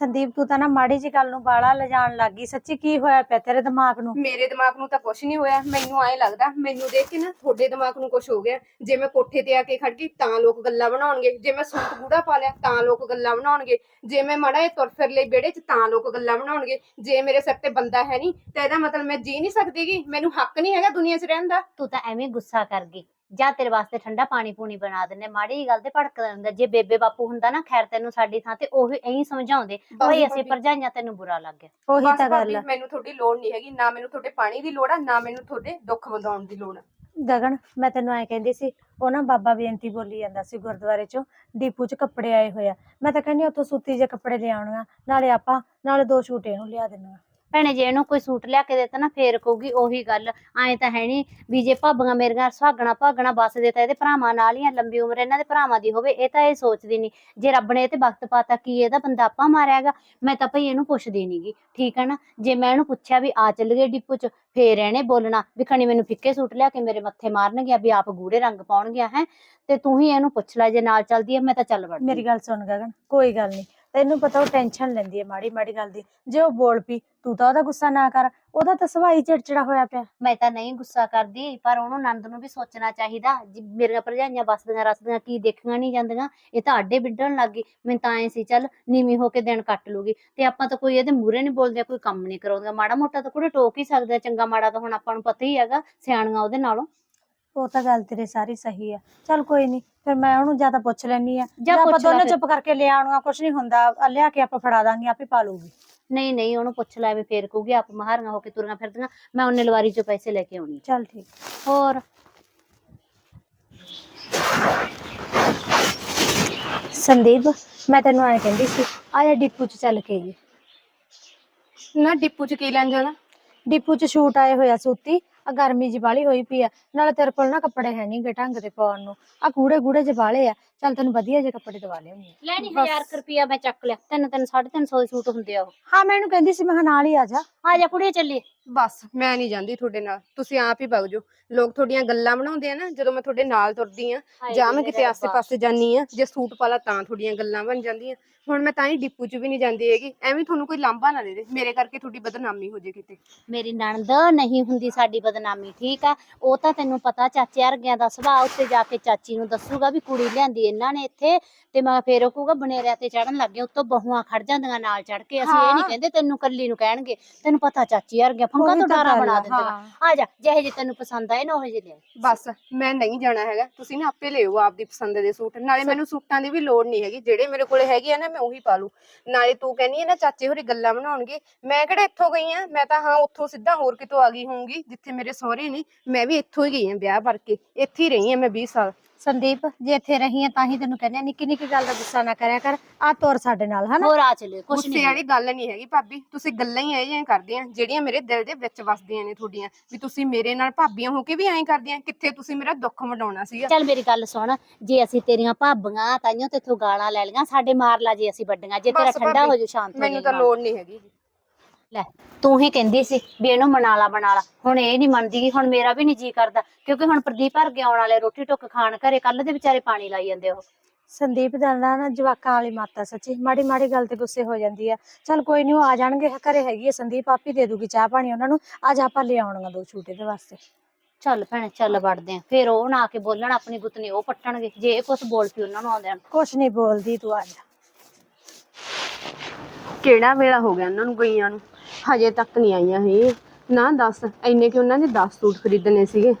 ਸੰਦੀਪ ਤੂੰ ਤਾਂ ਨਾ ਮਾੜੀ ਜੀ ਗੱਲ ਨੂੰ ਬਾਲਾ ਲਿਜਾਣ ਲੱਗ ਗਈ। ਸੱਚੀ ਕੀ ਹੋਇਆ ਪਿਆ ਤੇਰੇ ਦਿਮਾਗ ਨੂੰ? ਮੇਰੇ ਦਿਮਾਗ ਨੂੰ ਤਾਂ ਕੁਝ ਨਹੀਂ ਹੋਇਆ। ਮੈਨੂੰ ਐ ਲੱਗਦਾ ਮੈਨੂੰ ਦੇਖ ਕੇ ਨਾ ਤੁਹਾਡੇ ਦਿਮਾਗ ਨੂੰ ਕੁਝ ਹੋ ਗਿਆ। ਜੇ ਮੈਂ ਕੋਠੇ ਤੇ ਆ ਕੇ ਖੜ ਗਈ ਤਾਂ ਲੋਕ ਗੱਲਾਂ ਬਣਾਉਣਗੇ। ਜੇ ਮੈਂ ਸੂਟ ਗੂੜਾ ਪਾ ਲਿਆ ਤਾਂ ਲੋਕ ਗੱਲਾਂ ਬਣਾਉਣਗੇ। ਜੇ ਮੈਂ ਮੜਾ ਇਹ ਤੁਰ ਫਿਰ ਲਈ ਵਿਹੜੇ 'ਚ ਤਾਂ ਲੋਕ ਗੱਲਾਂ ਬਣਾਉਣਗੇ। ਜੇ ਮੇਰੇ ਸਿਰ ਤੇ ਬੰਦਾ ਹੈ ਨਹੀਂ ਤਾਂ ਇਹਦਾ ਮਤਲਬ ਮੈਂ ਜੀ ਨਹੀਂ ਸਕਦੀਗੀ। ਮੈਨੂੰ ਹੱਕ ਨਹੀਂ ਹੈਗਾ ਦੁਨੀਆ 'ਚ ਰਹਿਣ ਦਾ। ਤੂੰ ਤਾਂ ਐਵੇਂ ਗੁੱਸਾ ਕਰ ਗਈ ਜਾਂ ਤੇਰੇ ਵਾਸਤੇ ਠੰਡਾ ਪਾਣੀ ਪੂਣੀ ਬਣਾ ਦਿੰਨੇ ਮਾੜੀ ਜਿਹੀ ਗੱਲ ਤੇ ਭੜਕ ਦਿੰਦਾ ਜੇ ਬੇਬੇ ਬਾਪੂ ਹੁੰਦਾ ਨਾ ਖੈਰ ਤੈਨੂੰ ਸਾਡੀ ਥਾਂ ਤੇ ਉਹ ਐਂ ਸਮਝਾਉਂਦੇ ਓਏ ਅਸੀਂ ਭਰਜਾਈਆਂ ਤੈਨੂੰ ਬੁਰਾ ਲੱਗ ਗਿਆ। ਉਹੀ ਬਸ ਤਾਂ ਗੱਲ ਭਾਬੀ, ਆ। ਮੈਨੂੰ ਤੁਹਾਡੀ ਲੋੜ ਨਹੀਂ ਹੈਗੀ। ਨਾ ਮੈਨੂੰ ਤੁਹਾਡੇ ਪਾਣੀ ਦੀ ਲੋੜ ਆ ਨਾ ਮੈਨੂੰ ਤੁਹਾਡੇ ਦੁੱਖ ਵੰਦਾਉਣ ਦੀ ਲੋੜ ਆ। ਗਗਨ ਮੈਂ ਤੈਨੂੰ ਐ ਕਹਿੰਦੀ ਸੀ ਉਹ ਨਾ ਬਾਬਾ ਬੇਨਤੀ ਬੋਲੀ ਜਾਂਦਾ ਸੀ ਗੁਰਦੁਆਰੇ ਚੋਂ ਡੀਪੂ ਚ ਕੱਪੜੇ ਆਏ ਹੋਇਆ ਮੈਂ ਤਾਂ ਕਹਿੰਦੀ ਉੱਥੋਂ ਸੂਤੀ ਜੇ ਕੱਪੜੇ ਲਿਆਉਣਗਾ ਨਾਲੇ ਆਪਾਂ ਨਾਲੇ ਦੋ ਛੂਟ ਇਹਨੂੰ ਲਿਆ ਦੇਣਾ ਭੈਣੇ ਜੇ ਇਹਨੂੰ ਕੋਈ ਸੂਟ ਲਿਆ ਕੇ ਦਿੱਤਾ ਨਾ, ਫੇਰ ਕਹੂਗੀ ਉਹੀ ਗੱਲ। ਐਂ ਤਾਂ ਹੈ ਨਹੀਂ ਵੀ ਜੇ ਭਾਬੀਆਂ ਮੇਰੀਆਂ ਸੁਹਾਗਣਾ ਭਾਗਣਾ ਬਸ ਦੇ ਇਹਦੇ ਭਰਾਵਾਂ ਨਾਲ ਹੀ ਆ, ਲੰਬੀ ਉਮਰ ਇਹਨਾਂ ਦੇ ਭਰਾਵਾਂ ਦੀ ਹੋਵੇ, ਇਹ ਤਾਂ ਇਹ ਸੋਚਦੀ ਨਹੀਂ ਜੇ ਰੱਬ ਨੇ ਇਹ ਤੇ ਵਕਤ ਪਾਤਾ, ਕੀ ਇਹਦਾ ਬੰਦਾ ਆਪਾਂ ਮਾਰਿਆਗਾ ਮੈਂ ਤਾਂ ਭਈ ਇਹਨੂੰ ਪੁੱਛਦੀ ਨਹੀਂਗੀ ਠੀਕ ਹੈ ਨਾ? ਜੇ ਮੈਂ ਇਹਨੂੰ ਪੁੱਛਿਆ ਵੀ ਆ ਚੱਲ ਗਏ ਡਿਪੂ ਚ, ਫੇਰ ਇਹਨੇ ਬੋਲਣਾ ਵੀ ਖਣੀ ਮੈਨੂੰ ਫਿੱਕੇ ਸੂਟ ਲਿਆ ਕੇ ਮੇਰੇ ਮੱਥੇ ਮਾਰਨ ਗਿਆ ਵੀ ਆਪ ਗੂੜੇ ਰੰਗ ਪਾਉਣ ਗਿਆ ਹੈ? ਤੇ ਤੂੰ ਹੀ ਇਹਨੂੰ ਪੁੱਛ ਲੈ, ਜੇ ਨਾਲ ਚੱਲਦੀ ਹੈ ਮੈਂ ਤਾਂ ਚੱਲ ਵੜਦੀ। ਮੇਰੀ ਗੱਲ ਸੁਣ ਗਗਨ, ਕੋਈ ਗੱਲ ਨਹੀਂ ਤੈਨੂੰ ਪਤਾ ਉਹ ਟੈਨਸ਼ਨ ਲੈਂਦੀ ਹੈ ਮਾੜੀ ਮਾੜੀ ਗੱਲ ਦੀ। ਜੇ ਉਹ ਬੋਲ ਪਈ, ਤੂੰ ਤਾਂ ਉਹਦਾ ਗੁੱਸਾ ਨਾ ਕਰ। ਉਹਦਾ ਤਾਂ ਸੁਭਾਅ ਚਿੜਚਿੜਾ ਹੋਇਆ ਪਿਆ। ਮੈਂ ਤਾਂ ਨਹੀਂ ਗੁੱਸਾ ਕਰਦੀ, ਪਰ ਉਹਨੂੰ ਨੰਦ ਨੂੰ ਵੀ ਸੋਚਣਾ ਚਾਹੀਦਾ। ਜੀ ਮੇਰੀਆਂ ਭਰਜਾਈਆਂ ਬਸਦੀਆਂ ਰਸਦੀਆਂ ਕੀ ਦੇਖੀਆਂ ਨਹੀਂ ਜਾਂਦੀਆਂ, ਇਹ ਤਾਂ ਆਡੇ ਵਿੱਢਣ ਲੱਗ ਗਈ। ਮੈਨੂੰ ਤਾਂ ਐ ਸੀ, ਚੱਲ ਨੀਵੀਂ ਹੋ ਕੇ ਦਿਨ ਕੱਟ ਲੂਗੀ ਤੇ ਆਪਾਂ ਤਾਂ ਕੋਈ ਇਹਦੇ ਮੂਹਰੇ ਨਹੀਂ ਬੋਲਦੇ, ਕੋਈ ਕੰਮ ਨਹੀਂ ਕਰਾਉਂਦੇ। ਮਾੜਾ ਮੋਟਾ ਤਾਂ ਕੁੜੇ ਟੋਕ ਹੀ ਸਕਦੇ, ਚੰਗਾ ਮਾੜਾ ਤਾਂ ਹੁਣ ਆਪਾਂ ਨੂੰ ਪਤਾ ਹੀ ਹੈਗਾ, ਸਿਆਣੀਆਂ ਉਹਦੇ ਨਾਲੋਂ। ਉਹ ਤਾਂ ਗੱਲ ਤੇਰੀ ਸਾਰੀ ਸਹੀ ਆ। ਚੱਲ ਕੋਈ ਨਹੀਂ ਫਿਰ ਮੈਂ ਉਹਨੂੰ ਜ਼ਿਆਦਾ ਪੁੱਛ ਲੈਣੀ ਆ। ਜਾਂ ਆਪਾਂ ਪੁੱਛ ਲੈ ਦੋਨੇ ਫਿਰ। ਚੁੱਪ ਕਰਕੇ ਲੈ ਆਉਣਗਾ ਕੁਝ ਨਹੀਂ ਹੁੰਦਾ। ਆ ਲਿਆ ਕੇ ਆਪਾਂ ਫੜਾ ਦਾਂਗੇ ਆਪੇ ਪਾ ਲੂਗੀ ਨਹੀਂ ਨਹੀਂ ਉਹਨੂੰ ਪੁੱਛ ਲੈ ਵੀ ਫੇਰ ਕਹੂਗੀ ਆਪ ਮਹਾਰੀਆਂ ਹੋ ਕੇ ਤੁਰੀਆਂ ਫਿਰਦੀਆਂ ਮੈਂ ਉਹਨੇ ਲਵਾਰੀ ਚੋਂ ਪੈਸੇ ਲੈ ਕੇ ਆਉਣੀ ਆ। ਚੱਲ ਠੀਕ। ਹੋਰ? ਸੰਦੀਪ ਮੈਂ ਤੈਨੂੰ ਐ ਕਹਿੰਦੀ ਸੀ ਆ ਜਾ ਡਿਪੂ ਚ ਚੱਲ ਕੇ ਜੀ ਨਾ ਡਿਪੂ 'ਚ ਕੀ ਲੈਣ ਜਾਣਾ? ਡਿਪੂ ਚ ਸ਼ੂਟ ਆਏ ਹੋਇਆ ਸੂਤੀ ਆ ਗਰਮੀ ਜੀ ਬਾਲੀ ਹੋਈ ਪਈ ਆ। ਨਾਲੇ ਤੇਰੇ ਕੋਲ ਨਾ ਕੱਪੜੇ ਹੈ ਨਹੀਂ ਗੇ ਢੰਗ ਦੇ ਪਾਉਣ ਨੂੰ। ਆ ਕੂੜੇ ਕੂੜੇ ਜਿਹੇ ਬਾਲੇ ਆ। ਚੱਲ ਤੈਨੂੰ ਵਧੀਆ ਜਿਹੇ ਕੱਪੜੇ ਦਵਾ ਲਿਆਉਂਗੀ ਲੈਣੀ ਬਸ। 1000 ਰੁਪਿਆ ਮੈਂ ਚੱਕ ਲਿਆ। ਤਿੰਨ ਤਿੰਨ 350 ਦੇ ਸੂਟ ਹੁੰਦੇ ਆ ਉਹ। ਹਾਂ ਮੈਂ ਇਹਨੂੰ ਕਹਿੰਦੀ ਸੀ ਮੈਂ ਕਿਹਾ ਨਾਲ ਹੀ ਆ ਜਾ। ਆ ਜਾ ਕੁੜੀਏ ਚੱਲੀਏ। ਬਸ ਮੈਂ ਨਹੀਂ ਜਾਂਦੀ ਤੁਹਾਡੇ ਨਾਲ। ਤੁਸੀਂ ਆਪ ਹੀ ਵਗ ਜਾਓ। ਲੋਕ ਤੁਹਾਡੀਆਂ ਗੱਲਾਂ ਬਣਾਉਂਦੇ ਆ ਨਾ ਜਦੋਂ ਮੈਂ ਤੁਹਾਡੇ ਨਾਲ ਤੁਰਦੀ ਆ ਜਾਂ ਮੈਂ ਕਿਤੇ ਆਸੇ-ਪਾਸੇ ਜਾਨੀ ਆ ਜੇ ਸੂਟ ਪਾਲਾ ਤਾਂ ਤੁਹਾਡੀਆਂ ਗੱਲਾਂ ਬਣ ਜਾਂਦੀਆਂ। ਹੁਣ ਮੈਂ ਤਾਂ ਹੀ ਡਿਪੂ 'ਚ ਵੀ ਨਹੀਂ ਜਾਂਦੀ ਹੈਗੀ। ਐਵੇਂ ਤੁਹਾਨੂੰ ਕੋਈ ਲਾਂਭਾ ਨਾ ਦੇ ਦੇ। ਮੇਰੇ ਕਰਕੇ ਤੁਹਾਡੀ ਬਦਨਾਮੀ ਹੋ ਜੇ ਕਿਤੇ। ਮੇਰੀ ਨਣਦ ਨਹੀਂ ਹੁੰਦੀ ਸਾਡੀ ਬਦਨਾਮੀ ਠੀਕ ਆ? ਉਹ ਤਾਂ ਤੈਨੂੰ ਪਤਾ ਚਾਚੇ ਵਰਗਿਆਂ ਦਾ ਸੁਭਾਅ ਉੱਤੇ ਜਾ ਕੇ ਚਾਚੀ ਨੂੰ ਦੱਸੂਗਾ ਵੀ ਕੁੜੀ ਲਿਆਂਦੀ ਇਹਨਾਂ ਨੇ ਇੱਥੇ ਤੇ ਮੈਂ ਫੇਰ ਉਹ ਕਹੂਗਾ ਬਨੇਰਿਆਂ ਤੇ ਚੜਨ ਲੱਗੇ ਉੱਤੋਂ ਬਹੂਆਂ ਖੜ ਜਾਂਦੀਆਂ ਨਾਲ ਚੜ ਕੇ। ਅਸੀਂ ਇਹ ਨਹੀਂ। ਕਹਿੰਦੇ ਤੈਨੂੰ ਕੱਲੀ ਨੂੰ ਕਹਿਣਗੇ। ਤੈਨੂੰ ਪਤਾ ਚਾਚੀ ਵਰਗਿਆਂ ਫੰਗਾ ਉਹੀ ਤੋਂ ਗੱਲ ਬਣਾ ਆ, ਦਿੰਦੀਆਂ ਹਾਂ। ਆ ਜਾ ਜਿਹੇ ਜੇ ਤੈਨੂੰ ਪਸੰਦ ਆਏ ਨਾ ਉਹ ਜੇ ਲੈ ਬਸ ਮੈਂ ਨਹੀਂ ਜਾਣਾ ਹੈਗਾ। ਤੁਸੀਂ ਨਾ ਆਪੇ ਲਿਓ ਆਪਦੀ ਪਸੰਦ ਦੇ ਸੂਟ। ਨਾਲੇ ਮੈਨੂੰ ਸੂਟਾਂ ਦੀ ਵੀ ਲੋੜ ਨਹੀਂ ਹੈਗੀ। ਜਿਹੜੇ ਮੇਰੇ ਕੋਲੇ ਹੈਗੇ ਆ ਨਾ ਮੈਂ ਉਹੀ ਪਾ ਲੂ ਨਾਲੇ ਤੂੰ ਕਹਿੰਦੀ ਹੈ ਨਾ ਚਾਚੇ ਹੋਰੀ ਗੱਲਾਂ ਬਣਾਉਣਗੇ। ਮੈਂ ਕਿਹੜਾ ਇੱਥੋਂ ਗਈ ਆ? ਮੈਂ ਤਾਂ ਹਾਂ ਉੱਥੋਂ ਸਿੱਧਾ ਹੋਰ ਕਿਤੋਂ ਆ ਗਈ ਹੋਊਂਗੀ ਜਿੱਥੇ ਮੇਰੇ ਸਹੁਰੇ ਨੇ। ਮੈਂ ਵੀ ਇੱਥੋਂ ਹੀ ਗਈ ਆ ਵਿਆਹ ਕਰਕੇ। ਇੱਥੇ ਹੀ ਰਹੀ ਆ ਮੈਂ 20 ਸਾਲ। ਸੰਦੀਪ ਜੇ ਇੱਥੇ ਰਹੀ ਆ ਤਾਂ ਹੀ ਤੈਨੂੰ ਕਹਿੰਦੇ ਆ, ਨਿੱਕੀ ਨਿੱਕੀ ਗੱਲ ਦਾ ਗੁੱਸਾ ਨਾ ਕਰਿਆ ਕਰ ਆ ਤੁਰ ਸਾਡੇ ਨਾਲ ਹਨਾ? ਹੋਰ ਆ ਚਲੇ ਕੁਛ ਗੁੱਸੇ ਨਹੀਂ। ਵਾਲੀ ਗੱਲ ਨਹੀਂ ਹੈਗੀ ਭਾਬੀ ਤੁਸੀਂ ਗੱਲਾਂ ਹੀ ਇਹ ਜਿਹੀਆਂ ਕਰਦੇ ਆ ਜਿਹੜੀਆਂ ਮੇਰੇ ਦਿਲ ਦੇ ਵਿੱਚ ਵਸਦੀਆਂ ਨੇ ਤੁਹਾਡੀਆਂ ਵੀ ਤੁਸੀਂ ਮੇਰੇ ਨਾਲ ਭਾਬੀਆਂ ਹੋ ਕੇ ਵੀ ਐਂ ਕਰਦੀਆਂ ਕਿੱਥੇ ਤੁਸੀਂ ਮੇਰਾ ਦੁੱਖ ਵੰਡਾਉਣਾ ਸੀਗਾ। ਚੱਲ ਮੇਰੀ ਗੱਲ ਸੁਣ ਜੇ ਅਸੀਂ ਤੇਰੀਆਂ ਭਾਬੀਆਂ ਤਾਈਆਂ ਤੇਥੋਂ ਗਾਲਾਂ ਲੈ ਲਈਆਂ ਸਾਡੇ ਮਾਰ ਲਾ ਜੇ ਅਸੀਂ ਵੱਡੀਆਂ ਜੇ ਤੇਰਾ ਬਸ ਠੰਡਾ ਭਾਬੀ, ਹੋ ਜੂ ਸ਼ਾਂਤ ਹੋ ਮੈਨੂੰ ਤਾਂ ਜਾਏਗਾ ਲੋੜ ਨਹੀਂ ਹੈਗੀ। ਲੈ ਤੂੰ ਹੀ ਕਹਿੰਦੀ ਸੀ ਵੀ ਇਹਨੂੰ ਮਨਾ ਲਾ ਬਣਾ ਲਾ। ਹੁਣ ਇਹ ਨਹੀਂ ਮੰਨਦੀ ਹੁਣ ਮੇਰਾ ਵੀ ਨਹੀਂ ਜੀ ਕਰਦਾ ਕਿਉਂਕਿ ਹੁਣ ਪ੍ਰਦੀਪ ਭਰ ਕੇ ਆਉਣ ਵਾਲੇ ਰੋਟੀ ਟੁੱਕ ਖਾਣ ਘਰੇ ਕੱਲ ਦੇ ਵਿਚਾਰੇ ਪਾਣੀ ਲਾਈ ਜਾਂਦੇ ਉਹ। ਸੰਦੀਪ ਦਾ ਨਾ ਨਾ ਜਵਾਕਾਂ ਵਾਲੀ ਮਾਤਾ ਸੱਚੀ ਮਾੜੀ ਮਾੜੀ ਗੱਲ ਤੇ ਗੁੱਸੇ ਹੋ ਜਾਂਦੀ ਆ। ਚੱਲ ਕੋਈ ਨਹੀਂ ਉਹ ਆ ਜਾਣਗੇ ਘਰੇ ਹੈਗੀ ਆ ਸੰਦੀਪ ਆਪੀ ਦੇ ਦੂਗੀ ਚਾਹ ਪਾਣੀ ਉਹਨਾਂ ਨੂੰ। ਅੱਜ ਆਪਾਂ ਲੈ ਆਉਣਗੇ ਦੋ ਛੂਟੇ ਦੇ ਵਾਸਤੇ। ਚੱਲ ਭੈਣੇ ਚੱਲ ਵੜਦੇ ਆ। ਫਿਰ ਉਹ ਨਾ ਆ ਕੇ ਬੋਲਣ ਆਪਣੀ ਗੁੱਤਨੀ ਉਹ ਪੱਟਣਗੇ। ਜੇ ਇਹ ਕੁਛ ਬੋਲ ਪਈ ਉਹਨਾਂ ਨੂੰ ਆਉਂਦੇ ਕੁਛ ਨਹੀਂ ਬੋਲਦੀ ਤੂੰ ਆ ਜਾ। ਕਿਹੜਾ ਵੇਲਾ ਹੋ ਗਿਆ ਉਹਨਾਂ ਨੂੰ ਗਈਆਂ ਨੂੰ? ਹਜੇ ਤੱਕ ਨਹੀਂ ਆਈਆਂ ਇਹ ਨਾ ਦੱਸ, ਇੰਨੇ ਕਿ ਉਹਨਾਂ ਨੇ 10 ਸੂਟ ਖਰੀਦਣੇ ਸੀਗੇ।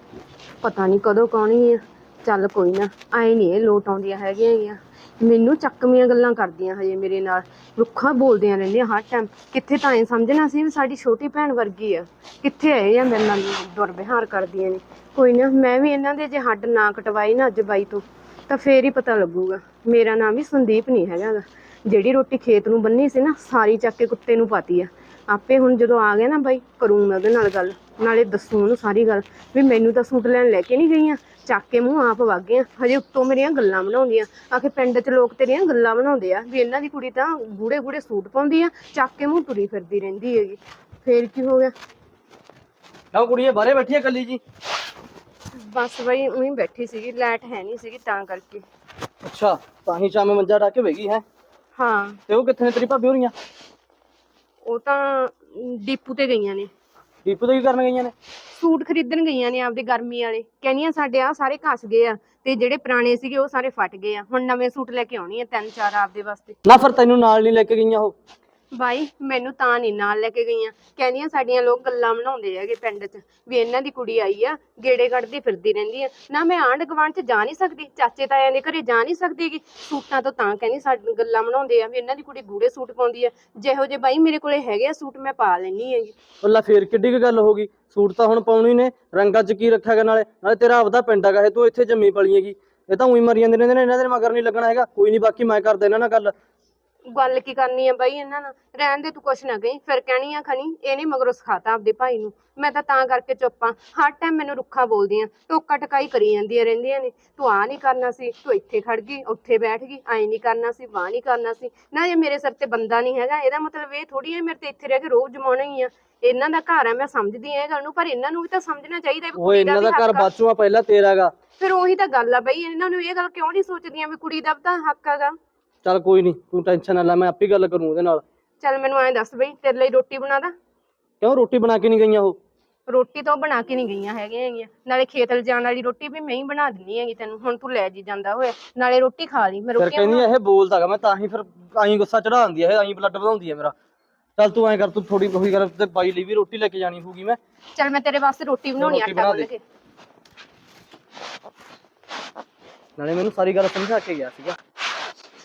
ਪਤਾ ਨਹੀਂ ਕਦੋਂ ਕੌਣੀ ਆ। ਚੱਲ ਕੋਈ ਨਾ, ਆਏ ਨਹੀਂ ਇਹ ਲੋਟ ਆਉਂਦੀਆਂ ਹੈਗੀਆਂ ਹੈਗੀਆਂ। ਮੈਨੂੰ ਚੱਕਵੀਆਂ ਗੱਲਾਂ ਕਰਦੀਆਂ ਹਜੇ ਮੇਰੇ ਨਾਲ। ਰੁੱਖਾ ਬੋਲਦੀਆਂ ਰਹਿੰਦੀਆਂ ਹਰ ਟਾਈਮ ਕਿੱਥੇ ਤਾਂ ਇਹ ਸਮਝਣਾ ਸੀ ਵੀ ਸਾਡੀ ਛੋਟੀ ਭੈਣ ਵਰਗੀ ਆ। ਕਿੱਥੇ ਆਏ ਆ ਮੇਰੇ ਨਾਲ ਦੁਰਵਿਹਾਰ ਕਰਦੀਆਂ ਨੇ। ਕੋਈ ਨਾ, ਮੈਂ ਵੀ ਇਹਨਾਂ ਦੇ ਜੇ ਹੱਡ ਨਾ ਕਟਵਾਈ ਨਾ ਅੱਜ ਬਾਈ ਤੋਂ, ਤਾਂ ਫੇਰ ਹੀ ਪਤਾ ਲੱਗੂਗਾ। ਮੇਰਾ ਨਾਮ ਵੀ ਸੰਦੀਪ ਨਹੀਂ ਹੈਗਾ ਗਾ। ਜਿਹੜੀ ਰੋਟੀ ਖੇਤ ਨੂੰ ਬੰਨੀ ਸੀ ਨਾ, ਸਾਰੀ ਚੱਕ ਕੇ ਕੁੱਤੇ ਨੂੰ ਪਾਤੀ ਆ। ਆਪੇ ਹੁਣ ਜਦੋਂ ਆ ਗਿਆ ਨਾ ਬਾਈ ਕਰੂੰ ਮੈਂ ਉਹਦੇ ਨਾਲ ਗੱਲ ਨਾਲੇ ਦੱਸੂ ਉਹਨੂੰ ਸਾਰੀ ਗੱਲ ਵੀ ਮੈਨੂੰ ਤਾਂ ਸੂਟ ਲੈਣ ਲੈ ਕੇ ਨਹੀਂ ਗਈਆਂ ਚੱਕ ਕੇ ਮੂੰਹ ਆਪ ਵਗ ਗਈਆਂ ਹਜੇ ਉੱਤੋਂ ਮੇਰੀਆਂ ਗੱਲਾਂ ਬਣਾਉਂਦੀਆਂ ਆਖੇ ਪਿੰਡ 'ਚ ਲੋਕ ਤੇਰੀਆਂ ਗੱਲਾਂ ਬਣਾਉਂਦੇ ਆ ਵੀ ਇਹਨਾਂ ਦੀ ਕੁੜੀ ਤਾਂ ਗੂੜੇ ਗੂੜੇ ਸੂਟ ਪਾਉਂਦੀ ਆ ਚੱਕ ਕੇ ਮੂੰਹ ਤੁਰੀ ਫਿਰਦੀ ਰਹਿੰਦੀ ਹੈਗੀ ਫੇਰ ਕੀ ਹੋ ਗਿਆ? ਨਾ ਕੁੜੀਏ ਬਾਹਰੇ ਬੈਠੀ ਆ ਕੱਲੀ ਜੀ। ਬਸ ਬਈ ਉਹੀ ਬੈਠੀ ਸੀਗੀ ਲਾਈਟ ਹੈ ਨਹੀਂ ਸੀਗੀ ਤਾਂ ਕਰਕੇ। ਅੱਛਾ ਤਾਂ ਹੀ ਸ਼ਾਮੇ ਮੰਜਾ ਢਾ ਕੇ ਬੈਗੀ ਹੈ? ਹਾਂ। ਤੇ ਉਹ ਕਿੱਥੇ ਨੇ ਤੇਰੀ ਭਾਬੀ ਹੋਰੀਆਂ? ਉਹ ਤਾਂ ਡੀਪੂ ਤੇ ਗਈਆਂ ਨੇ। ਦੀਪੂ ਤੋਂ ਕੀ ਕਰਨ ਗਈਆਂ ਨੇ? ਸੂਟ ਖਰੀਦਣ ਗਈਆਂ ਨੇ ਆਪਦੇ ਗਰਮੀ ਵਾਲੇ। ਕਹਿੰਦੀਆਂ ਸਾਡੇ ਆ ਸਾਰੇ ਘਸ ਗਏ ਆ ਤੇ ਜਿਹੜੇ ਪੁਰਾਣੇ ਸੀਗੇ ਉਹ ਸਾਰੇ ਫਟ ਗਏ ਆ। ਹੁਣ ਨਵੇਂ ਸੂਟ ਲੈ ਕੇ ਆਉਣੀ ਆ ਤਿੰਨ ਚਾਰ ਆਪਦੇ ਵਾਸਤੇ। ਨਾ ਫਿਰ ਤੈਨੂੰ ਨਾਲ ਨਹੀਂ ਲੈ ਕੇ ਗਈਆਂ ਉਹ? ਬਾਈ, ਮੈਨੂੰ ਤਾਂ ਨਹੀਂ ਨਾਲ ਲੈ ਕੇ ਗਈਆਂ। ਕਹਿੰਦੀਆਂ ਸਾਡੀਆਂ ਲੋਕ ਗੱਲਾਂ ਬਣਾਉਂਦੇ ਹੈਗੇ ਪਿੰਡ 'ਚ, ਵੀ ਇਹਨਾਂ ਦੀ ਕੁੜੀ ਆਈ ਆ, ਗੇੜੇ ਕੱਢਦੀ ਫਿਰਦੀ ਰਹਿੰਦੀ ਆ। ਨਾ ਮੈਂ ਆਂਢ ਗੁਆਂਢ 'ਚ ਜਾ ਨਹੀਂ ਸਕਦੀ, ਚਾਚੇ ਤਾਇਆਂ ਦੇ ਘਰੇ ਜਾ ਨਹੀਂ ਸਕਦੀਗੀ ਸੂਟਾਂ ਤੋਂ ਤਾਂ ਕਹਿੰਦੀ ਸਾਡੀ, ਗੱਲਾਂ ਬਣਾਉਂਦੇ ਆ ਵੀ ਇਹਨਾਂ ਦੀ ਕੁੜੀ ਗੂੜੇ ਸੂਟ ਪਾਉਂਦੀ ਆ। ਜਿਹੋ ਜੇ ਬਾਈ ਮੇਰੇ ਕੋਲੇ ਹੈਗੇ ਆ, ਸੂਟ ਮੈਂ ਪਾ ਲੈਣੀ ਹੈਗੀ। ਉੱਲਾ ਫੇਰ ਕਿੱਡੀ ਕੁ ਗੱਲ ਹੋ ਗਈ? ਸੂਟ ਤਾਂ ਹੁਣ ਪਾਉਣੀ ਨੇ, ਰੰਗਾਂ 'ਚ ਕੀ ਰੱਖਿਆ ਗਿਆ ਨਾਲੇ? ਨਾਲੇ ਤੇਰਾ ਆਪਦਾ ਪਿੰਡ ਹੈਗਾ, ਇਹ ਤੂੰ ਇੱਥੇ ਜੰਮੀ ਪਲੀ ਹੈਗੀ। ਇਹ ਤਾਂ ਉਹੀ ਮਰੀ ਜਾਂਦੇ ਰਹਿੰਦੇ ਨੇ, ਇਹਨਾਂ ਦੇ ਮਗਰ ਨਹੀਂ ਲੱਗਣਾ ਹੈਗਾ। ਕੋਈ ਨਹੀਂ, ਬਾਕੀ ਮੈਂ ਕਰਦਾ ਇਹਨਾਂ ਨਾਲ ਗੱਲ। ਗੱਲ ਕੀ ਕਰਨੀ ਆ ਬਾਈ ਇਹਨਾਂ ਨਾਲ? ਰਹਿਣ ਦੇ ਤੂੰ ਕੁਛ ਨਾ ਕਹੀਂ ਫਿਰ ਕਹਿਣੀ ਆ ਖਣੀ ਇਹਨੇ ਮਗਰੋਂ ਸਿਖਾਤਾ ਆਪਦੇ ਭਾਈ ਨੂੰ। ਮੈਂ ਤਾਂ ਤਾਂ ਕਰਕੇ ਚੁੱਪ ਆ। ਹਰ ਟਾਈਮ ਮੈਨੂੰ ਰੁੱਖਾ ਬੋਲਦੀਆਂ ਟੋਕਾ ਟਕਾਈ ਕਰੀ ਜਾਂਦੀਆਂ ਰਹਿੰਦੀਆਂ ਨੇ। ਤੂੰ ਆ ਨਹੀਂ ਕਰਨਾ ਸੀ ਤੂੰ ਇੱਥੇ ਖੜ ਗਈ ਉੱਥੇ ਬੈਠ ਗਈ ਐ ਨਹੀਂ ਕਰਨਾ ਸੀ ਵਾਹ ਨਹੀਂ ਕਰਨਾ ਸੀ। ਨਾ ਇਹ ਮੇਰੇ ਸਿਰ ਤੇ ਬੰਦਾ ਨਹੀਂ ਹੈਗਾ ਇਹਦਾ ਮਤਲਬ ਇਹ ਥੋੜੀ ਹੈ ਮੇਰੇ ਤੇ ਇੱਥੇ ਰਹਿ ਕੇ ਰੋਜ਼ ਜਮਾਉਣਾ ਹੀ ਆ। ਇਹਨਾਂ ਦਾ ਘਰ ਆ ਮੈਂ ਸਮਝਦੀ ਆ ਇਹ ਗੱਲ ਨੂੰ ਪਰ ਇਹਨਾਂ ਨੂੰ ਵੀ ਤਾਂ ਸਮਝਣਾ ਚਾਹੀਦਾ ਵੀ ਉਹ ਕੁੜੀ ਇਹਨਾਂ ਵੀ ਦਾ ਘਰ ਹੱਕ ਆ। ਬਾਚੂਆ ਪਹਿਲਾਂ ਤੇਰਾਗਾ। ਫਿਰ ਉਹੀ ਤਾਂ ਗੱਲ ਆ ਬਈ ਇਹਨਾਂ ਨੂੰ ਇਹ ਗੱਲ ਕਿਉਂ ਨਹੀਂ ਸੋਚਦੀਆਂ ਵੀ ਕੁੜੀ ਦਾ ਵੀ ਤਾਂ ਹੱਕ ਹੈਗਾ? ਚੱਲ ਕੋਈ ਨਹੀਂ ਤੂੰ ਟੈਨਸ਼ਨ ਨਾ ਲੈ ਮੈਂ ਆਪੇ ਗੱਲ ਕਰੂੰ ਉਹਦੇ ਨਾਲ। ਚੱਲ ਮੈਨੂੰ ਐਂ ਦੱਸ ਬਈ ਤੇਰੇ ਲਈ ਰੋਟੀ ਬਣਾ ਦਾਂ? ਕਿਉਂ ਰੋਟੀ ਬਣਾ ਕੇ ਨਹੀਂ ਗਈਆਂ ਉਹ? ਰੋਟੀ ਤਾਂ ਉਹ ਬਣਾ ਕੇ ਨਹੀਂ ਗਈਆਂ ਹੈਗੀਆਂ ਹੈਗੀਆਂ। ਨਾਲੇ ਖੇਤ ਲਿਜਾਣ ਵਾਲੀ ਰੋਟੀ ਵੀ ਮੈਂ ਹੀ ਬਣਾ ਦਿੰਨੀ ਹੈਗੀ ਤੈਨੂੰ ਹੁਣ ਤੂੰ ਲੈ ਜੀ ਜਾਂਦਾ ਹੋਇਆ। ਨਾਲੇ ਰੋਟੀ ਖਾ ਲਈ ਮੈਂ ਫਿਰ ਰੋਟੀ ਕਹਿੰਦੀ ਇਹ ਬੋਲਦਾਗਾ ਮੈਂ ਤਾਂ ਹੀ ਫਿਰ ਆਈ ਗੁੱਸਾ ਚੜਾਉਂਦੀ ਇਹ ਆਈ ਬਲੱਡ ਵਧਾਉਂਦੀ ਆ ਮੇਰਾ। ਚੱਲ ਤੂੰ ਐਂ ਕਰ ਤੂੰ ਥੋੜੀ ਉਹੀ ਕਰ ਤੇ ਬਾਈ ਲਈ ਵੀ ਰੋਟੀ ਲੈ ਕੇ ਜਾਣੀ ਹੋਊਗੀ ਮੈਂ। ਚੱਲ ਮੈਂ ਤੇਰੇ ਵਾਸਤੇ ਰੋਟੀ ਬਣਾਉਣੀ ਰੋਟੀ ਆਟਾ ਬਣਾ ਗੁੰਨ ਦੇ। ਕੇ। ਨਾਲੇ ਮੈਨੂੰ ਸਾਰੀ ਗੱਲ ਸਮਝਾ ਕੇ ਗਿਆ ਸੀਗਾ।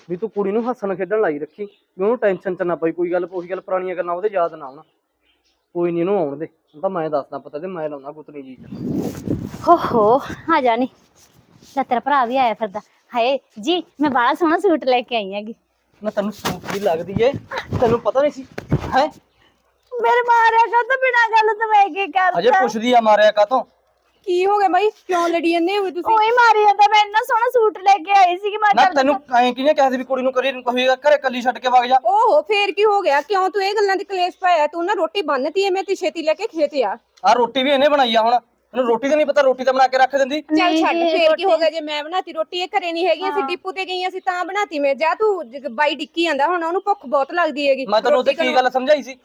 ਵੀ ਤੂੰ ਕੁੜੀ ਨੂੰ ਹੱਸਣ ਖੇਡਣ ਲਾਈ ਰੱਖੀ ਵੀ ਉਹਨੂੰ ਟੈਨਸ਼ਨ ਚ ਨਾ ਪਈ ਕੋਈ ਗੱਲ ਉਹੀ ਗੱਲ ਪੁਰਾਣੀਆਂ ਗੱਲਾਂ ਉਹਦੇ ਯਾਦ ਨਾ ਆਉਣ। ਕੋਈ ਨਹੀਂ ਇਹਨੂੰ ਆਉਣ ਦੇ ਹੁਣ ਤਾਂ ਮੈਂ ਦੱਸਦਾ ਪਤਾ ਤੇ ਮੈਂ ਲਾਉਣਾ ਕੁਤਨੀ ਜੀ ਹੋ ਹੋ ਆ ਜਾ ਨੀ। ਲੈ ਤੇਰਾ ਭਰਾ ਵੀ ਆਇਆ ਫਿਰਦਾ। ਹਾਏ ਜੀ ਮੈਂ ਬੜਾ ਸੋਹਣਾ ਸੂਟ ਲੈ ਕੇ ਆਈ ਹੈਗੀ। ਮੈਂ ਤੈਨੂੰ ਸੂਟ ਦੀ ਲੱਗਦੀ ਏ ਤੈਨੂੰ ਪਤਾ ਨਹੀਂ ਸੀ ਹੈ? ਮੇਰੇ ਮਾਰਿਆ ਕਾ ਤਾਂ ਬਿਨਾ ਗੱਲ ਤੋਂ ਮੈਂ ਕੀ ਅਜੇ ਕਰਦਾ ਪੁੱਛਦੀ ਆ ਮਾਰਿਆ ਕਾਤੋਂ ਕੀ ਹੋ ਗਿਆ ਬਾਈ? ਕਿਉਂ ਲੜੀ ਜਾਂਦੇ ਹੋ ਤੁਸੀਂ? ਉਹੀ ਮਾਰੀ ਜਾਂਦਾ ਮੈਂ ਇੰਨਾ ਸੋਹਣਾ ਸੂਟ ਲੈ ਕੇ ਆਈ ਸੀ ਕਿ ਮੈਂ ਨਾ ਚੱਲ ਤੈਨੂੰ ਐਂ ਕਿਹਨੇ ਕਿਹਾ ਸੀ ਵੀ ਕੁੜੀ ਨੂੰ ਕਰੀ ਕੋਈ ਘਰੇ ਕੱਲੀ ਛੱਡ ਕੇ ਵਗ ਜਾ। ਓਹੋ ਫੇਰ ਕੀ ਹੋ ਗਿਆ? ਕਿਉਂ ਤੂੰ ਇਹ ਗੱਲਾਂ ਦੀ ਕਲੇਸ਼ ਪਾਇਆ? ਤੂੰ ਨਾ ਰੋਟੀ ਬੰਨਤੀ ਐ ਮੈਂ ਤੇ ਛੇਤੀ ਲੈ ਕੇ ਖੇਤ ਆ। ਆ ਰੋਟੀ ਵੀ ਇਹਨੇ ਬਣਾਈ ਆ ਹੁਣ। ਇਹਨੂੰ ਰੋਟੀ ਦਾ ਨਹੀਂ ਪਤਾ ਰੋਟੀ ਤਾਂ ਬਣਾ ਕੇ ਰੱਖ ਦਿੰਦੀ। ਚੱਲ ਛੱਡ ਫੇਰ ਕੀ ਹੋ ਗਿਆ? ਜੇ ਮੈਂ ਬਣਾਤੀ ਰੋਟੀ ਇਹ ਘਰੇ ਨਹੀਂ ਹੈਗੀ ਅਸੀਂ ਡਿਪੂ ਤੇ ਗਈਆਂ ਸੀ ਤਾਂ ਬਣਾਤੀ ਮੈਂ। ਜਾ ਤੂੰ ਜ- ਬਾਈ ਡਿੱਕੀ ਜਾਂਦਾ ਹੁਣ ਉਹਨੂੰ ਭੁੱਖ ਬਹੁਤ ਲੱਗਦੀ ਹੈਗੀ। ਮੈਂ ਤੈਨੂੰ ਉਹਦੇ ਰੋਟੀ ਕੀ ਗੱਲ ਸਮਝਾਈ ਸੀ?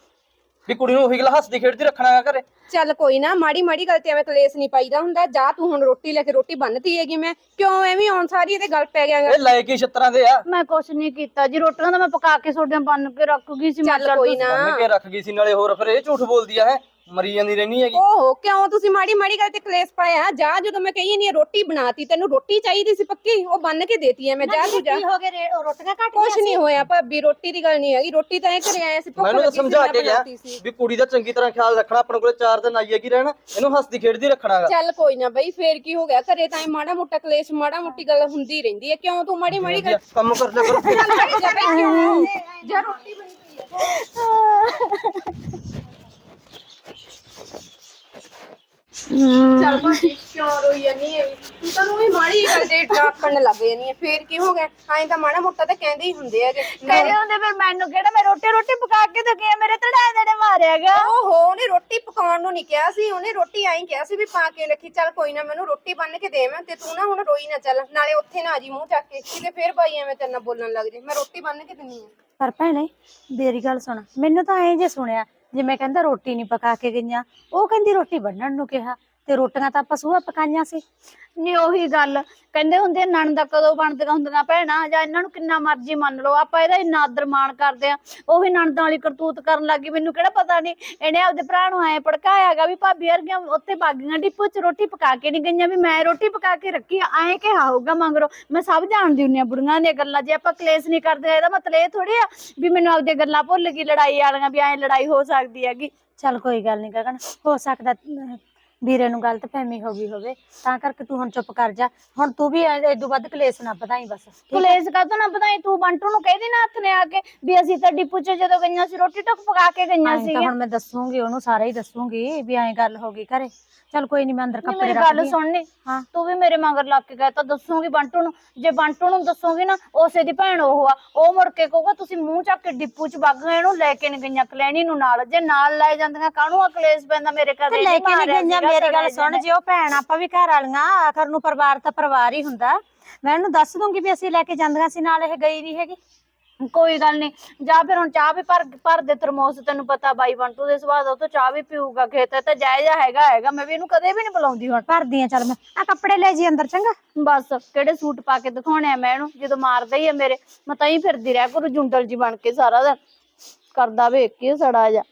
ਵੀ ਕੁੜੀ ਨੂੰ ਉਹੀ ਗੱਲ ਹੱਸਦੀ ਖੇਡਦੀ ਰੱਖਣਾ ਹੈਗਾ ਘਰੇ। ਚੱਲ ਕੋਈ ਨਾ ਮਾੜੀ ਮਾੜੀ ਗੱਲ ਤੇ ਐਵੇਂ ਕਲੇਸ਼ ਨਹੀਂ ਪਾਈਦਾ ਹੁੰਦਾ। ਜਾ ਤੂੰ ਹੁਣ ਰੋਟੀ ਲੈ ਕੇ ਰੋਟੀ ਬੰਨਤੀ ਹੈਗੀ ਮੈਂ। ਕਿਉਂ ਐਵੇਂ ਆਉਣ ਸਾਰੀ ਇਹਦੇ ਗੱਲ ਪੈ ਗਿਆ ਇਹ ਲੈ ਕੇ ਛੱਤਰਾਂ ਦੇ ਆ। ਮੈਂ ਕੁਛ ਨਹੀਂ ਕੀਤਾ ਜੀ ਰੋਟੀਆਂ ਤਾਂ ਮੈਂ ਪਕਾ ਕੇ ਸੋਡਿਆਂ ਬੰਨ ਕੇ ਰੱਖ ਗਈ ਸੀ ਮੈਂ ਚੱਲ ਕੋਈ ਨਾ। ਬੰਨ ਕੇ ਰੱਖ ਗਈ ਸੀ ਨਾਲੇ ਹੋਰ ਫਿਰ ਇਹ ਝੂਠ ਬੋਲਦੀ ਆ ਹੈ? ਮਰੀ ਜਾਂਦੀ ਰਹਿਣੀ ਹੈਗੀ। ਓਹੋ ਕਿਉਂ? ਤੁਸੀਂ ਮਾੜੀ ਮਾੜੀ ਗੱਲ ਤੇ ਕਲੇਸ਼ ਪਾਇਆ। ਜਾ ਜਦੋਂ ਮੈਂ ਕਹੀ ਨਹੀਂ ਰੋਟੀ ਬਣਾਤੀ ਤੈਨੂੰ ਰੋਟੀ ਚਾਹੀਦੀ ਸੀ ਪੱਕੀ? ਉਹ ਬੰਨ ਕੇ ਦੇਤੀ ਐ ਮੈਂ ਜਾ ਤੂੰ ਜਾ। ਕੀ ਹੋ ਰੇ- ਉਹ ਰੋਟੀਆਂ ਘੱਟ ਕੁਛ ਨਹੀਂ ਹੋਇਆ ਭਾਬੀ ਰੋਟੀ ਦੀ ਗੱਲ ਨਹੀਂ ਹੈਗੀ। ਰੋਟੀ ਤਾਂ ਇਹ ਘਰੇ ਆਇਆ ਸੀ ਭੁੱਖ ਮੈਨੂੰ ਤਾਂ ਲੱਗੀ ਸੀ, ਸਮਝਾ ਮੈਂ ਕੇ ਗਿਆ ਬਣਾਤੀ ਸੀ। ਵੀ ਕੁੜੀ ਦਾ ਚੰਗੀ ਤਰ੍ਹਾਂ ਖਿਆਲ ਰੱਖਣਾ ਆਪਣੇ ਕੋਲੇ ਚਾਰ ਦਿਨ ਆਈ ਹੈਗੀ ਰਹਿਣਾ ਇਹਨੂੰ ਹੱਸਦੀ ਖੇਡਦੀ ਰੱਖਣਾ ਹੈਗਾ ਚੱਲ ਕੋਈ ਨਾ ਬਈ ਫੇਰ ਕੀ ਹੋ ਗਿਆ? ਘਰੇ ਤਾਂ ਇਹ ਮਾੜਾ ਮੋਟਾ ਕਲੇਸ਼ ਮਾੜਾ ਮੋਟੀ ਗੱਲ ਹੁੰਦੀ ਰਹਿੰਦੀ ਹੈ ਕਿਉਂ? ਤੂੰ ਮਾੜੀ ਮਾੜੀ ਗੱਲ ਕੰਮ ਕਰ ਲਿਆ ਕਰੋ। ਚੱਲ ਬਈ ਜਾ ਬਈ ਕਿਉਂ? ਜਾ ਰੋਟੀ ਬਣੀ ਪਈ ਹੈ ਚੱਲ ਭਾਜੀ ਕਿਉਂ ਰੋਈ ਜਾਨੀ ਹੈ। ਤੂੰ ਤਾਂ ਉਹੀ ਮਾੜੀ ਗੱਲ ਤੇ ਡਾਕਣ ਲੱਗ ਜਾਨੀ ਹੈ। ਫੇਰ ਕੀ ਹੋ ਗਿਆ? ਐਂ ਤਾਂ ਮਾੜਾ ਮੋਟਾ ਤਾਂ ਕਹਿੰਦੇ ਹੀ ਹੁੰਦੇ ਆ ਕਹਿੰਦੇ ਹੁੰਦੇ ਫਿਰ ਮੈਨੂੰ ਕਿਹੜਾ ਮੈਂ ਰੋਟੀ ਰੋਟੀ ਪਕਾ ਕੇ ਤਾਂ ਗਿਆ ਮੇਰੇ ਤੜਾਏ ਤੜੇ ਮਾਰਿਆਗਾ ਓਹੋ ਉਹਨੇ ਰੋਟੀ ਪਕਾਉਣ ਨੂੰ ਨਹੀਂ ਕਿਹਾ ਸੀ। ਉਹਨੇ ਰੋਟੀ ਆਈ ਕਿਹਾ ਸੀ ਵੀ ਪਾ ਕੇ ਰੱਖੀ। ਚੱਲ ਕੋਈ ਨਾ ਮੈਨੂੰ ਰੋਟੀ ਬੰਨ ਕੇ ਦੇ ਮੈਂ ਤੇ ਤੂੰ ਨਾ ਹੁਣ ਰੋਈ ਨਾ ਚੱਲ। ਨਾਲੇ ਉੱਥੇ ਨਾ ਆ ਜੀ ਮੂੰਹ ਚੱਕ ਕੇ। ਕਿਤੇ ਫੇਰ ਬਾਈ ਐਵੇਂ ਤੇਰੇ ਨਾਲ ਬੋਲਣ ਲੱਗ ਜੇ। ਮੈਂ ਰੋਟੀ ਬੰਨ ਕੇ ਦਿੰਨੀ ਆ। ਪਰ ਭੈਣੇ ਮੇਰੀ ਗੱਲ ਸੁਣ। ਮੈਨੂੰ ਤਾਂ ਐਂ ਜੇ ਸੁਣਿਆ ਜਿਵੇਂ ਕਹਿੰਦਾ ਰੋਟੀ ਨਹੀਂ ਪਕਾ ਕੇ ਗਈਆਂ ਉਹ ਕਹਿੰਦੀ ਰੋਟੀ ਬੰਨਣ ਨੂੰ ਕਿਹਾ। ਤੇ ਰੋਟੀਆਂ ਤਾਂ ਆਪਾਂ ਸੂਹਾ ਪਕਾਈਆਂ ਸੀ। ਨਹੀਂ ਉਹੀ ਗੱਲ। ਕਹਿੰਦੇ ਹੁੰਦੇ ਨਣ ਦਾ ਕਦੋਂ ਬਣਦੀਆਂ ਹੁੰਦੀਆਂ ਭੈਣਾ? ਜਾਂ ਇਹਨਾਂ ਨੂੰ ਕਿੰਨਾ ਮਰਜ਼ੀ ਮੰਨ ਲਓ। ਆਪਾਂ ਇਹਦਾ ਇੰਨਾ ਆਦਰ ਮਾਣ ਕਰਦੇ ਆ। ਉਹੀ ਨਣਦਾਂ ਵਾਲੀ ਕਰਤੂਤ ਕਰਨ ਲੱਗੀ ਮੈਨੂੰ ਕਿਹੜਾ ਪਤਾ ਨਹੀਂ ਇਹਨੇ ਆਪਦੇ ਭਰਾ ਨੂੰ ਐ ਭੜਕਾਇਆਗਾ ਵੀ ਭਾਬੀ ਵਰਗੀਆਂ ਉੱਥੇ ਬਾਗੀਆਂ ਡਿਪੂ ਚ ਰੋਟੀ ਪਕਾ ਕੇ ਨਹੀਂ ਗਈਆਂ ਵੀ ਮੈਂ ਰੋਟੀ ਪਕਾ ਕੇ ਰੱਖੀ ਆ, ਐਂ ਕਿਹਾ ਹੋਊਗਾ ਮੰਗਰੋ। ਮੈਂ ਸਭ ਜਾਣਦੀ ਹੁੰਨੀ ਆ ਬੁੜੀਆਂ ਦੀਆਂ ਗੱਲਾਂ। ਜੇ ਆਪਾਂ ਕਲੇਸ਼ ਨਹੀਂ ਕਰਦੇ ਇਹਦਾ ਮਤਲਬ ਇਹ ਥੋੜੀ ਆ ਵੀ ਮੈਨੂੰ ਆਪਦੀਆਂ ਗੱਲਾਂ ਭੁੱਲ ਗਈ ਲੜਾਈ ਵਾਲੀਆਂ ਵੀ ਐਂ ਲੜਾਈ ਹੋ ਸਕਦੀ ਹੈਗੀ। ਚੱਲ ਕੋਈ ਗੱਲ ਨਹੀਂ ਗਗਨ ਹੋ ਸਕਦਾ ਅਹ, ਵੀਰੇ ਨੂੰ ਗਲਤ ਫਹਿਮੀ ਹੋ ਗਈ ਹੋਵੇ ਤਾਂ ਕਰਕੇ ਤੂੰ ਹੁਣ ਚੁੱਪ ਕਰ ਜਾ। ਹੁਣ ਤੂੰ ਵੀ ਇਦੋਂ ਵੱਧ ਕਲੇਸ਼ ਨਾ ਵਧਾਈ ਬਸ? ਕਲੇਸ਼ ਕਾਹਤੋਂ ਨਾ ਪਤਾ ਤੂੰ ਬੰਟੂ ਨੂੰ ਕਹਿ ਦੇ ਨਾ ਹੱਥ ਨੇ ਆ ਕੇ ਵੀ ਅਸੀਂ ਤਾਂ ਡਿਪੂ ਚ ਜਦੋਂ ਗਈਆਂ ਸੀ ਰੋਟੀ ਟੁੱਕ ਪਕਾ ਕੇ ਗਈਆਂ ਸੀਗੀਆਂ। ਹੁਣ ਮੈਂ ਦੱਸੂਗੀ ਉਹਨੂੰ ਸਾਰਾ ਹੀ ਦੱਸੂਗੀ ਵੀ ਐਂ ਗੱਲ ਹੋ ਗਈ ਘਰੇ। ਚੱਲ ਕੋਈ ਨਹੀਂ ਮੈਂ ਅੰਦਰ ਕੱਪੜੇ ਮੇਰੀ ਰੱਖ ਗੱਲ ਸੁਣਨੀ ਹਾਂ। ਤੂੰ ਵੀ ਮੇਰੇ ਮਗਰ ਲੱਗ ਕੇ ਗਏ ਤਾਂ ਦੱਸੂਗੀ ਬੰਟੂ ਨੂੰ। ਜੇ ਬੰਟੂ ਨੂੰ ਦੱਸੂਗੀ ਨਾ ਉਸੇ ਦੀ ਭੈਣ ਉਹ ਆ। ਉਹ ਮੁੜ ਕੇ ਕਹੂਗਾ ਤੁਸੀਂ ਮੂੰਹ ਚੱਕ ਕੇ ਡਿਪੂ ਚ ਵਗ ਗਏ ਇਹਨੂੰ ਲੈ ਕੇ ਨਹੀਂ ਗਈਆਂ ਕਲੈਣੀ ਨੂੰ ਨਾਲ। ਜੇ ਨਾਲ ਲੈ ਜਾਂਦੀਆਂ ਕਾਹਨੂੰ ਆ ਕਲੇਸ਼ ਪੈਂਦਾ ਮੇਰੇ ਘਰ ਤੇ ਲੈ ਕੇ ਨਹੀਂ ਗਈਆਂ ਮੇਰੀ ਗੱਲ ਸੁਣ ਜੇ ਉਹ ਭੈਣ ਆਪਾਂ ਵੀ ਘਰ ਵਾਲੀਆਂ ਆਖਰ ਨੂੰ ਪਰਿਵਾਰ ਤਾਂ ਪਰਿਵਾਰ ਹੀ ਹੁੰਦਾ। ਮੈਂ ਉਹਨੂੰ ਦੱਸ ਦੂੰਗੀ ਵੀ ਅਸੀਂ ਲੈ ਕੇ ਜਾਂਦੀਆਂ ਸੀ ਨਾਲ ਇਹ ਗਈ ਨਹੀਂ ਹੈਗੀ। ਕੋਈ ਗੱਲ ਨਹੀਂ ਜਾਂ ਫਿਰ ਹੁਣ ਚਾਹ ਵੀ ਭਰ ਭਰ ਦੇ ਤਰਮੋਸ ਤੈਨੂੰ ਪਤਾ ਬਾਈ ਬੰਟੂ ਦੇ ਸੁਭਾਅ ਦਾ ਉਹ ਤੋਂ ਚਾਹ ਵੀ ਪੀਊਗਾ ਖੇਤ ਤੇ ਜਾਇਜ਼ਾ ਹੈਗਾ ਹੈਗਾ ਮੈਂ ਵੀ ਇਹਨੂੰ ਕਦੇ ਵੀ ਨਹੀਂ ਬੁਲਾਉਂਦੀ ਹੁਣ। ਭਰਦੀ ਆ ਚੱਲ ਮੈਂ। ਆ ਕੱਪੜੇ ਲੈ ਜੀ ਅੰਦਰ ਚੰਗਾ। ਬਸ ਕਿਹੜੇ ਸੂਟ ਪਾ ਕੇ ਦਿਖਾਉਣੇ ਆ ਮੈਂ ਇਹਨੂੰ? ਜਦੋਂ ਮਾਰਦਾ ਹੀ ਆ ਮੇਰੇ ਮੈਂ ਤਾਂ ਹੀ ਫਿਰਦੀ ਰਹਿ ਕਰੂ ਜੁੰਡਲ ਜੀ ਬਣ ਕੇ ਸਾਰਾ ਦਿਨ। ਕਰਦਾ ਵੇਖ ਕੇ ਸੜਾ ਜਾ